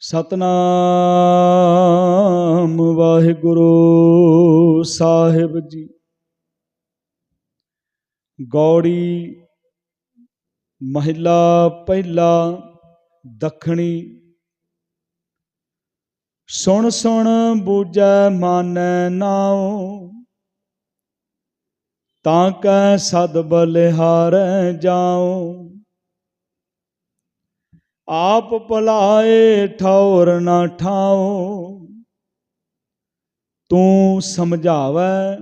ਸਤਨਾਮ ਵਾਹਿਗੁਰੂ ਸਾਹਿਬ ਜੀ। ਗੌੜੀ ਮਹਿਲਾ ਪਹਿਲਾ, ਦੱਖਣੀ। ਸੁਣ ਸੁਣ ਬੂਝੈ ਮਾਨੈ ਨਾਉ, ਤਾਂ ਕੈ ਸਦ ਬਲਿਹਾਰੈ ਜਾਉ। ਆਪ ਭਲਾਏ ਠੌਰ ਨਾ ਠਾਉ। ਤੂੰ ਸਮਝਾਵੈ,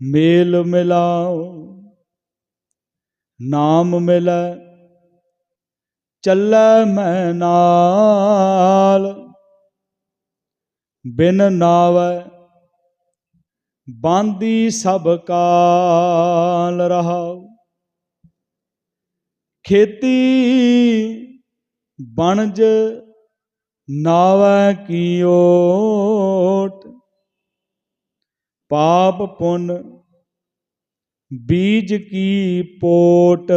ਮੇਲ ਮਿਲਾਓ ਨਾਮ ਮਿਲੈ, ਚੱਲੈ ਮੈਂ ਨਾਲ। ਬਿਨ ਨਾਵੈ, ਬਾਂਦੀ ਸਭ ਕਾਲ ਰਹਾਉ। ਖੇਤੀ ਬਣਜ ਨਾਵੈ ਕੀ ਓਟ ਪਾਪ ਪੁੰਨ ਬੀਜ ਕੀ ਪੋਟ।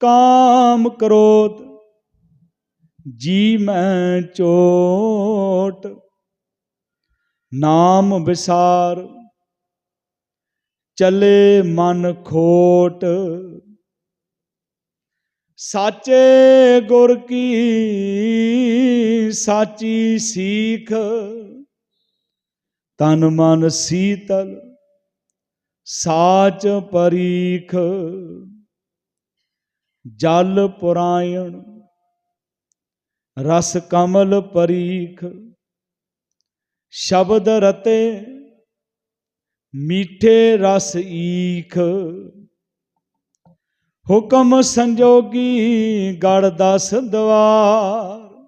ਕਾਮ ਕਰੋਤ ਜੀ ਮੈਂ ਚੋਟ। ਨਾਮ ਵਿਸਾਰ ਚੱਲੇ ਮਨ ਖੋਟ। ਸਾਚੇ ਗੁਰ ਕੀ ਸਾਚੀ ਸੀਖ। ਤਨ ਮਨ ਸੀਤਲ ਸਾਚ ਪਰੀਖ। ਜਲ ਪੁਰਾਇਣ ਰਸ ਕਮਲ ਪਰੀਖ। ਸ਼ਬਦ ਰਤੇ ਮੀਠੇ ਰਸ ਈਖ। ਹੁਕਮ ਸੰਜੋਗੀ ਗੜ ਦਸ ਦਵਾਰ।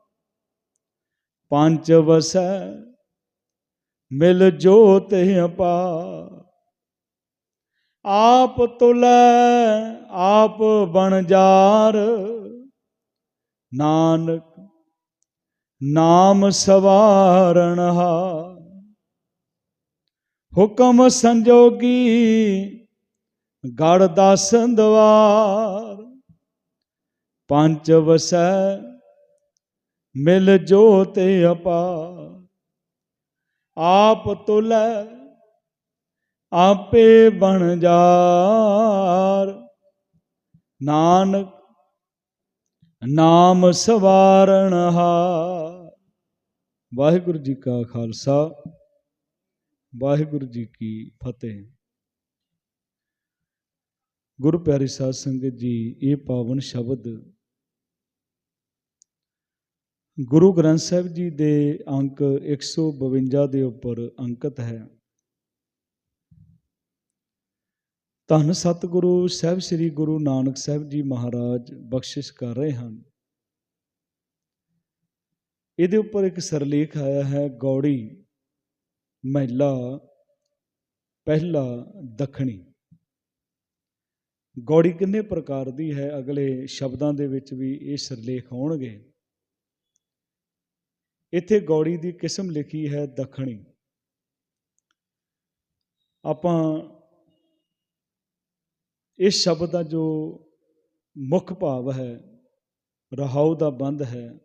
ਪੰਜ ਵਸੈ ਮਿਲ ਜੋਤ ਅਪਾਰ। ਆਪ ਤੁਲੈ, ਆਪ ਬਣਜਾਰ ਨਾਨਕ, ਨਾਮ ਸਵਾਰਣ ਹਾਰ। ਹੁਕਮ ਸੰਜੋਗੀ, ਗੜ ਦਾ ਦਵਾਰ ਪੰਜ ਵਸੈ, ਮਿਲ ਜੋਤ ਅਪਾਰ। ਆਪ ਤੁਲੈ, ਆਪੇ ਬਣ ਜਾਰ। ਨਾਨਕ, ਨਾਮ ਸਵਾਰਣ ਹਾਰ। ਵਾਹਿਗੁਰੂ ਜੀ ਕਾ ਖਾਲਸਾ। ਵਾਹਿਗੁਰੂ ਜੀ ਕੀ ਫਤਿਹ। ਗੁਰੂ ਪਿਆਰੀ ਸਾਧ ਸੰਗਤ ਜੀ, ਇਹ ਪਾਵਨ ਸ਼ਬਦ ਗੁਰੂ ਗ੍ਰੰਥ ਸਾਹਿਬ ਜੀ ਦੇ ਅੰਕ 152 ਦੇ ਉੱਪਰ ਅੰਕਿਤ ਹੈ। ਧੰਨ ਸਤਿਗੁਰੂ, ਸਾਹਿਬ ਸ੍ਰੀ ਗੁਰੂ ਨਾਨਕ ਸਾਹਿਬ ਜੀ ਮਹਾਰਾਜ, ਬਖਸ਼ਿਸ਼ ਕਰ ਰਹੇ ਹਨ। ਇਹਦੇ ਉੱਪਰ ਇੱਕ ਸਰਲੇਖ ਆਇਆ ਹੈ, ਗੌੜੀ। ਮਹਿਲਾ ਪਹਿਲਾ ਦੱਖਣੀ। ਗੌੜੀ ਕਿੰਨੇ ਪ੍ਰਕਾਰ ਦੀ ਹੈ? ਅਗਲੇ ਸ਼ਬਦਾਂ ਦੇ ਵਿੱਚ ਵੀ ਇਹ ਸਿਰਲੇਖ ਆਉਣਗੇ। ਇੱਥੇ ਗੌੜੀ ਦੀ ਕਿਸਮ ਲਿਖੀ ਹੈ ਦੱਖਣੀ। ਆਪਾਂ ਇਸ ਸ਼ਬਦ ਦਾ ਜੋ ਮੁੱਖ ਭਾਵ ਹੈ ਰਹਾਉ ਦਾ ਬੰਦ ਹੈ,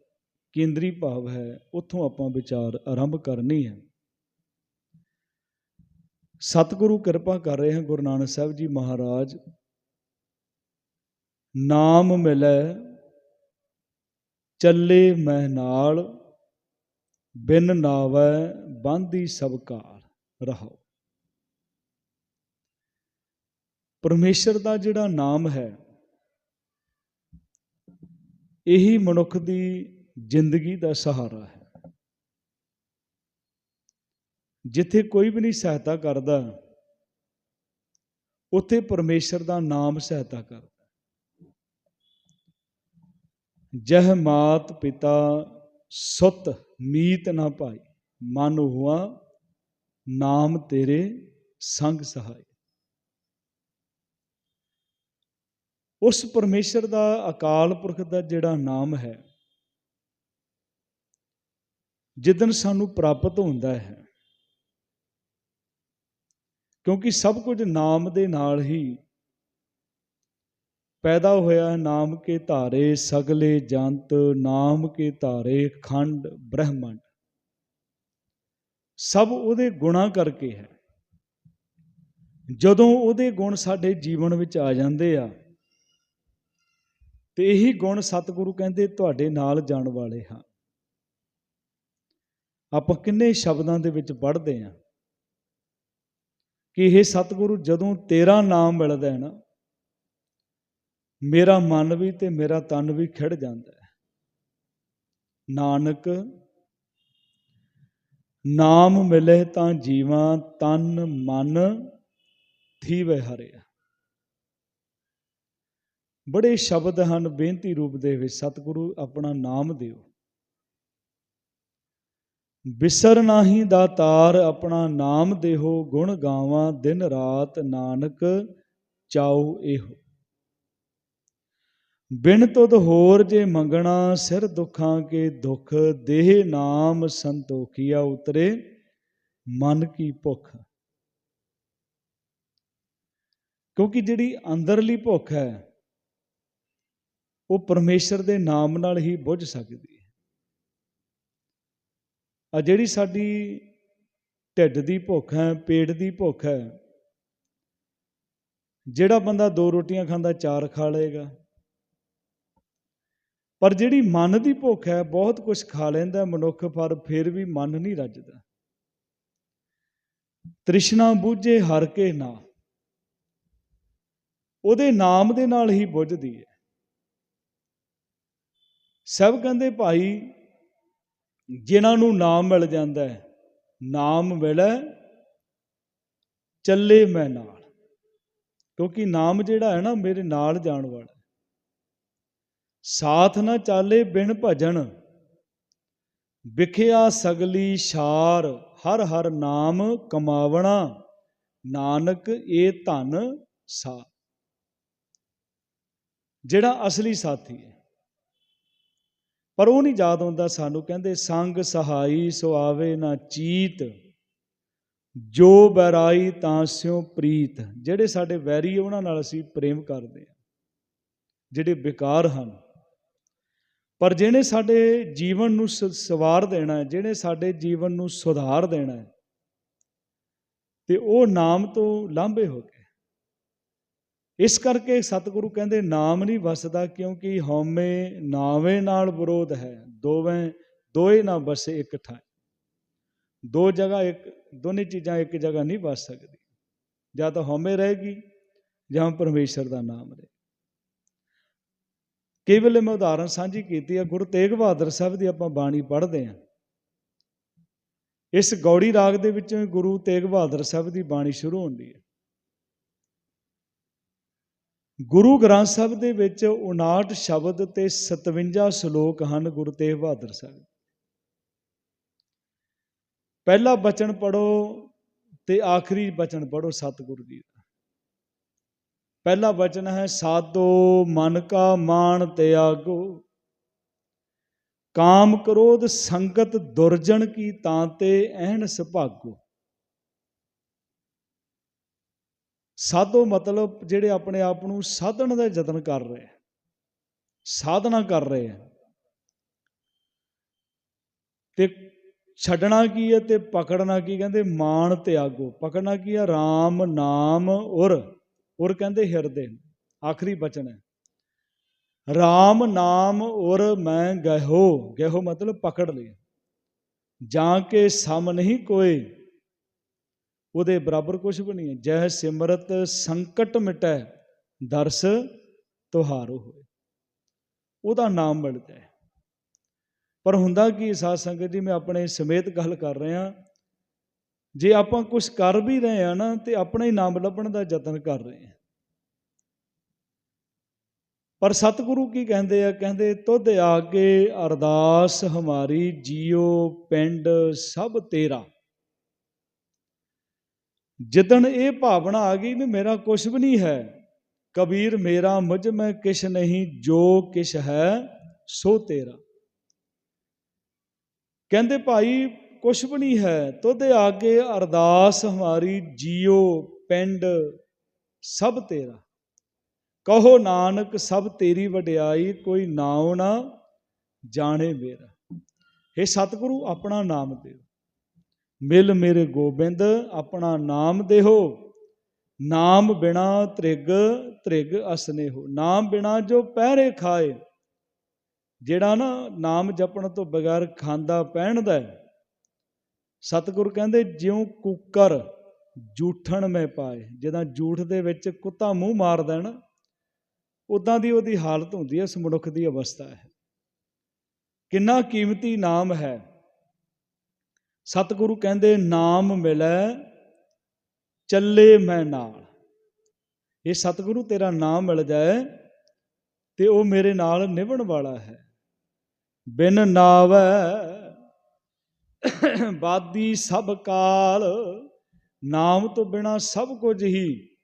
ਕੇਂਦਰੀ ਭਾਵ ਹੈ, ਉੱਥੋਂ ਆਪਾਂ ਵਿਚਾਰ ਆਰੰਭ ਕਰਨੀ ਹੈ। ਸਤਿਗੁਰੂ ਕਿਰਪਾ ਕਰ ਰਹੇ ਹਨ, ਗੁਰੂ ਨਾਨਕ ਸਾਹਿਬ ਜੀ ਮਹਾਰਾਜ। ਨਾਮ ਮਿਲੈ, ਚੱਲੇ ਮਹਿ ਨਾਲ, ਬਿਨ ਨਾਵੈ ਬਾਂਧੀ ਸਭ ਕਾਲ ਰਹਾਓ ਪਰਮੇਸ਼ਰ ਦਾ ਜਿਹੜਾ ਨਾਮ ਹੈ, ਇਹੀ ਮਨੁੱਖ ਦੀ ਜ਼ਿੰਦਗੀ ਦਾ ਸਹਾਰਾ ਹੈ। ਜਿੱਥੇ ਕੋਈ ਵੀ ਨਹੀਂ ਸਹਾਇਤਾ ਕਰਦਾ, ਉੱਥੇ ਪਰਮੇਸ਼ਰ ਦਾ ਨਾਮ ਸਹਾਇਤਾ ਕਰਦਾ। ਜਹ ਮਾਤ ਪਿਤਾ ਸੁਤ ਮੀਤ ਨਾ ਭਾਈ, ਮਨ ਹੁਆ ਨਾਮ ਤੇਰੇ ਸੰਗ ਸਹਾਈ। ਉਸ ਪਰਮੇਸ਼ਰ ਦਾ ਅਕਾਲ ਪੁਰਖ ਦਾ ਜਿਹੜਾ ਨਾਮ ਹੈ ਜਿੱਦਨ ਸਾਨੂੰ ਪ੍ਰਾਪਤ ਹੁੰਦਾ ਹੈ ਕਿਉਂਕਿ ਸਭ ਕੁਝ ਨਾਮ ਦੇ ਨਾਲ ਹੀ ਪੈਦਾ ਹੋਇਆ। ਨਾਮ ਕੇ ਧਾਰੇ ਸਗਲੇ ਜੰਤ, ਨਾਮ ਕੇ ਧਾਰੇ ਖੰਡ ਬ੍ਰਹਮੰਡ। ਸਭ ਉਹਦੇ ਗੁਣਾ ਕਰਕੇ ਹੈ। ਜਦੋਂ ਉਹਦੇ ਗੁਣ ਸਾਡੇ ਜੀਵਨ ਵਿੱਚ ਆ ਜਾਂਦੇ ਆ, ਤੇ ਇਹੀ ਗੁਣ ਸਤਿਗੁਰੂ ਕਹਿੰਦੇ ਤੁਹਾਡੇ ਨਾਲ ਜਾਣ ਵਾਲੇ ਹਾਂ। ਆਪਾਂ ਕਿੰਨੇ ਸ਼ਬਦਾਂ ਦੇ ਵਿੱਚ ਪੜ੍ਹਦੇ ਆ ਕਿ ਇਹ ਸਤਿਗੁਰੂ ਜਦੋਂ ਤੇਰਾ ਨਾਮ ਮਿਲਦਾ ਹੈ ਨਾ, ਮੇਰਾ ਮਨ ਵੀ ਤੇ ਮੇਰਾ ਤਨ ਵੀ ਖਿੜ ਜਾਂਦਾ ਹੈ। ਨਾਨਕ, ਨਾਮ ਮਿਲੇ ਤਾਂ ਜੀਵਾਂ ਤਨ ਮਨ ਥੀਵੇ ਹਰਿਆ। ਬੜੇ ਸ਼ਬਦ ਹਨ, ਬੇਨਤੀ ਰੂਪ ਦੇ ਵਿੱਚ ਸਤਿਗੁਰੂ ਆਪਣਾ ਨਾਮ ਦਿਓ। ਬਿਸਰ ਨਾਹੀ ਦਾਤਾਰ ਆਪਣਾ ਨਾਮ ਦੇਹੋ, ਗੁਣ ਗਾਵਾਂ ਦਿਨ ਰਾਤ ਨਾਨਕ ਚਾਉ ਇਹੋ। ਬਿਨ ਤੁਧ ਹੋਰ ਜੇ ਮੰਗਣਾ, ਸਿਰ ਦੁੱਖਾਂ ਕੇ ਦੁੱਖ, ਦੇਹ ਨਾਮ ਸੰਤੋਖੀਆ ਉਤਰੇ, ਮਨ ਕੀ ਭੁੱਖ। ਕਿਉਂਕਿ ਜਿਹੜੀ ਅੰਦਰਲੀ ਭੁੱਖ ਹੈ, ਉਹ ਪਰਮੇਸ਼ਰ ਦੇ ਨਾਮ ਨਾਲ ਹੀ ਬੁੱਝ ਸਕਦੀ ਆ ਜਿਹੜੀ ਸਾਡੀ ਢਿੱਡ ਦੀ ਭੁੱਖ ਹੈ, ਪੇਟ ਦੀ ਭੁੱਖ ਹੈ, ਜਿਹੜਾ ਬੰਦਾ ਦੋ ਰੋਟੀਆਂ ਖਾਂਦਾ, ਚਾਰ ਖਾ ਲਏਗਾ। ਪਰ ਜਿਹੜੀ ਮਨ ਦੀ ਭੁੱਖ ਹੈ, ਬਹੁਤ ਕੁਝ ਖਾ ਲੈਂਦਾ ਮਨੁੱਖ, ਪਰ ਫਿਰ ਵੀ ਮਨ ਨਹੀਂ ਰੱਜਦਾ। ਤ੍ਰਿਸ਼ਨਾ ਬੂਝੇ ਹਰ ਕੇ ਨਾ। ਉਹਦੇ ਨਾਮ ਦੇ ਨਾਲ ਹੀ ਬੁੱਝਦੀ ਹੈ। ਸਭ ਕਹਿੰਦੇ ਭਾਈ ਜਿਨ੍ਹਾਂ ਨੂੰ ਨਾਮ ਮਿਲ ਜਾਂਦਾ ਹੈ, ਨਾਮ ਮਿਲੈ, ਚੱਲੇ ਮੈਂ ਨਾਲ। ਕਿਉਂਕਿ ਨਾਮ ਜਿਹੜਾ ਹੈ ਨਾ, ਮੇਰੇ ਨਾਲ ਜਾਣ ਵਾਲਾ ਸਾਥ ਨਾ ਚਾਲੇ ਬਿਨ ਭਜਨ, ਵਿਖਿਆ ਸਗਲੀ ਛਾਰ, ਹਰ ਹਰ ਨਾਮ ਕਮਾਵਣਾ, ਨਾਨਕ ਇਹ ਧਨ ਸਾ ਜਿਹੜਾ ਅਸਲੀ ਸਾਥੀ ਹੈ। ਪਰ ਉਹ ਨਹੀਂ ਯਾਦ ਆਉਂਦਾ ਸਾਨੂੰ, ਕਹਿੰਦੇ, ਸੰਗ ਸਹਾਈ ਸੋ ਆਵੇ ਨਾ ਚੀਤ, ਜੋ ਬੈਰਾਈ ਤਾਂ ਸਿਉ ਪ੍ਰੀਤ। ਜਿਹੜੇ ਸਾਡੇ ਵੈਰੀ ਉਹਨਾਂ ਨਾਲ ਅਸੀਂ ਪ੍ਰੇਮ ਕਰਦੇ ਹਾਂ, ਜਿਹੜੇ ਬੇਕਾਰ ਹਨ। ਪਰ ਜਿਹਨੇ ਸਾਡੇ ਜੀਵਨ ਨੂੰ ਸ- ਸਵਾਰ ਦੇਣਾ ਹੈ, ਜਿਹਨੇ ਸਾਡੇ ਜੀਵਨ ਨੂੰ ਸੁਧਾਰ ਦੇਣਾ ਹੈ, ਤੇ ਉਹ ਨਾਮ ਤੋਂ ਲਾਂਭੇ ਹੋ ਗਏ ਇਸ ਕਰਕੇ ਸਤਿਗੁਰੂ ਕਹਿੰਦੇ, ਨਾਮ ਨਹੀਂ ਵਸਦਾ ਕਿਉਂਕਿ ਹਉਮੈ ਨਾਵੇਂ ਨਾਲ ਵਿਰੋਧ ਹੈ। ਦੋਵੇਂ, ਦੋਏ ਨਾ ਵਸੇ ਇੱਕ ਠਾਈ ਦੋ ਜਗ੍ਹਾ ਇੱਕ, ਦੋਨੇ ਚੀਜ਼ਾਂ ਇੱਕ ਜਗ੍ਹਾ ਨਹੀਂ ਵਸ ਸਕਦੀ। ਜਾਂ ਤਾਂ ਹਉਮੈ ਰਹੇਗੀ ਜਾਂ ਪਰਮੇਸ਼ਰ ਦਾ ਨਾਮ ਰਹੇ। ਕਈ ਵੇਲੇ ਮੈਂ ਉਦਾਹਰਨ ਸਾਂਝੀ ਕੀਤੀ ਹੈ ਗੁਰੂ ਤੇਗ ਬਹਾਦਰ ਸਾਹਿਬ ਦੀ ਆਪਾਂ ਬਾਣੀ ਪੜ੍ਹਦੇ ਹਾਂ ਇਸ ਗੌੜੀ ਰਾਗ ਦੇ ਵਿੱਚੋਂ ਹੀ ਗੁਰੂ ਤੇਗ ਬਹਾਦਰ ਸਾਹਿਬ ਦੀ ਬਾਣੀ ਸ਼ੁਰੂ ਹੁੰਦੀ ਹੈ। ਗੁਰੂ ਗ੍ਰੰਥ ਸਾਹਿਬ ਦੇ ਵਿੱਚ 59 ਸ਼ਬਦ ਤੇ 57 ਸ਼ਲੋਕ ਹਨ ਗੁਰੂ ਤੇਗ ਬਹਾਦਰ ਸਾਹਿਬ। ਪਹਿਲਾ ਬਚਨ ਪੜੋ ਤੇ ਆਖਰੀ ਬਚਨ ਪੜੋ ਸਤਿਗੁਰੂ ਜੀ ਦਾ। ਪਹਿਲਾ ਬਚਨ ਹੈ, ਸਾਧੋ ਮਨ ਕਾ ਮਾਨ ਤਿਆਗੋ, ਕਾਮ ਕ੍ਰੋਧ ਸੰਗਤ ਦੁਰਜਨ ਕੀ ਤਾਂ ਤੇ ਐਨ ਸੁਭਾਗੋ। ਸਾਧੋ ਮਤਲਬ ਜਿਹੜੇ ਆਪਣੇ ਆਪ ਨੂੰ ਸਾਧਣ ਦਾ ਯਤਨ ਕਰ ਰਹੇ ਸਾਧਨਾ ਕਰ ਰਹੇ ਆ ਤੇ ਛੱਡਣਾ ਕੀ ਹੈ ਤੇ ਪਕੜਨਾ ਕੀ ਕਹਿੰਦੇ ਮਾਨ ਤਿਆਗੋ, ਪਕੜਨਾ ਕੀ ਹੈ? RAM ਨਾਮ ਔਰ ਔਰ ਕਹਿੰਦੇ ਹਿਰਦੇ, ਆਖਰੀ ਬਚਨ ਹੈ। RAM ਨਾਮ ਔਰ ਮੈਂ, ਗਹਿਓ ਗਹਿਓ ਮਤਲਬ ਪਕੜ ਲਿਆ ਜਾਂ ਕੇ ਸਮ ਨਹੀਂ ਕੋਈ ਉਹਦੇ ਬਰਾਬਰ ਕੁਝ ਵੀ ਨਹੀਂ ਹੈ। ਜਹ ਸਿਮਰਤ ਸੰਕਟ ਮਿਟੈ, ਦਰਸ ਤੁਹਾਰੋ ਹੋਏ। ਉਹਦਾ ਨਾਮ ਮਿਲਦਾ ਹੈ। ਪਰ ਹੁੰਦਾ ਕੀ ਸਾਧ ਸੰਗਤ ਜੀ, ਮੈਂ ਆਪਣੇ ਸਮੇਤ ਗੱਲ ਕਰ ਰਿਹਾ। ਜੇ ਆਪਾਂ ਕੁਝ ਕਰ ਵੀ ਰਹੇ ਆ ਨਾ, ਤੇ ਆਪਣਾ ਹੀ ਨਾਮ ਲੱਭਣ ਦਾ ਯਤਨ ਕਰ ਰਹੇ ਆ ਪਰ ਸਤਿਗੁਰੂ ਕੀ ਕਹਿੰਦੇ ਆ? ਕਹਿੰਦੇ, ਤੁਧ ਆਗੇ ਅਰਦਾਸ ਹਮਾਰੀ ਜੀਓ ਪਿੰਡ ਸਭ ਤੇਰਾ। ਜਿੱਦਣ ਇਹ ਭਾਵਨਾ ਆ ਗਈ ਵੀ ਮੇਰਾ ਕੁਝ ਵੀ ਨਹੀਂ ਹੈ, ਕਬੀਰ ਮੇਰਾ ਮੁਝ ਮੈਂ ਕਿਛ ਨਹੀਂ, ਜੋ ਕਿਛ ਹੈ ਸੋ ਤੇਰਾ। ਕਹਿੰਦੇ ਭਾਈ, ਕੁਛ ਵੀ ਨਹੀਂ ਹੈ, ਤੁਧ ਆਗੇ ਅਰਦਾਸ ਹਮਾਰੀ ਜੀਓ ਪਿੰਡ ਸਭ ਤੇਰਾ। ਕਹੋ ਨਾਨਕ, ਸਭ ਤੇਰੀ ਵਡਿਆਈ ਕੋਈ ਨਾਉ ਨਾ ਜਾਣੇ ਮੇਰਾ। हे ਸਤਿਗੁਰੂ, ਆਪਣਾ ਨਾਮ ਦਿਓ। ਮਿਲ ਮੇਰੇ ਗੋਬਿੰਦ, ਆਪਣਾ ਨਾਮ ਦੇਹੋ। ਨਾਮ ਬਿਨਾ ਤ੍ਰਿਗ ਤ੍ਰਿਗ ਅਸਨੇ ਹੋ। ਨਾਮ ਬਿਨਾ ਜੋ ਪਹਿਰੇ ਖਾਏ। ਜਿਹੜਾ ਨਾ ਨਾਮ ਜਪਣ ਤੋਂ ਬਗੈਰ ਖਾਂਦਾ ਪਹਿਨਦਾ ਹੈ। ਸਤਿਗੁਰ ਕਹਿੰਦੇ, ਜਿਉਂ ਕੁੱਕਰ ਜੂਠਣ ਮੈਂ ਪਾਏ। ਜਦੋਂ ਜੂਠ ਦੇ ਵਿੱਚ ਕੁੱਤਾ ਮੂੰਹ ਮਾਰਦਾ ਨਾ ਉਦਾਂ ਦੀ ਉਹਦੀ ਹਾਲਤ ਹੁੰਦੀ ਹੈ, ਇਸ ਮਨੁੱਖ ਦੀ ਅਵਸਥਾ ਹੈ। ਕਿੰਨਾ ਕੀਮਤੀ ਨਾਮ ਹੈ। ਸਤਿਗੁਰੂ ਕਹਿੰਦੇ, ਨਾਮ ਮਿਲੈ, ਚੱਲੇ ਮੈਂ ਨਾਲ। ਇਹ ਸਤਿਗੁਰੂ ਤੇਰਾ ਨਾਮ ਮਿਲ ਜਾਏ ਤੇ ਉਹ ਮੇਰੇ ਨਾਲ ਨਿਭਣ ਵਾਲਾ ਹੈ। ਬਿਨ ਨਾਵੈ ਬਾਦੀ ਸਭ ਕਾਲ, ਨਾਮ ਤੋਂ ਬਿਨਾ ਸਭ ਕੁਝ ਹੀ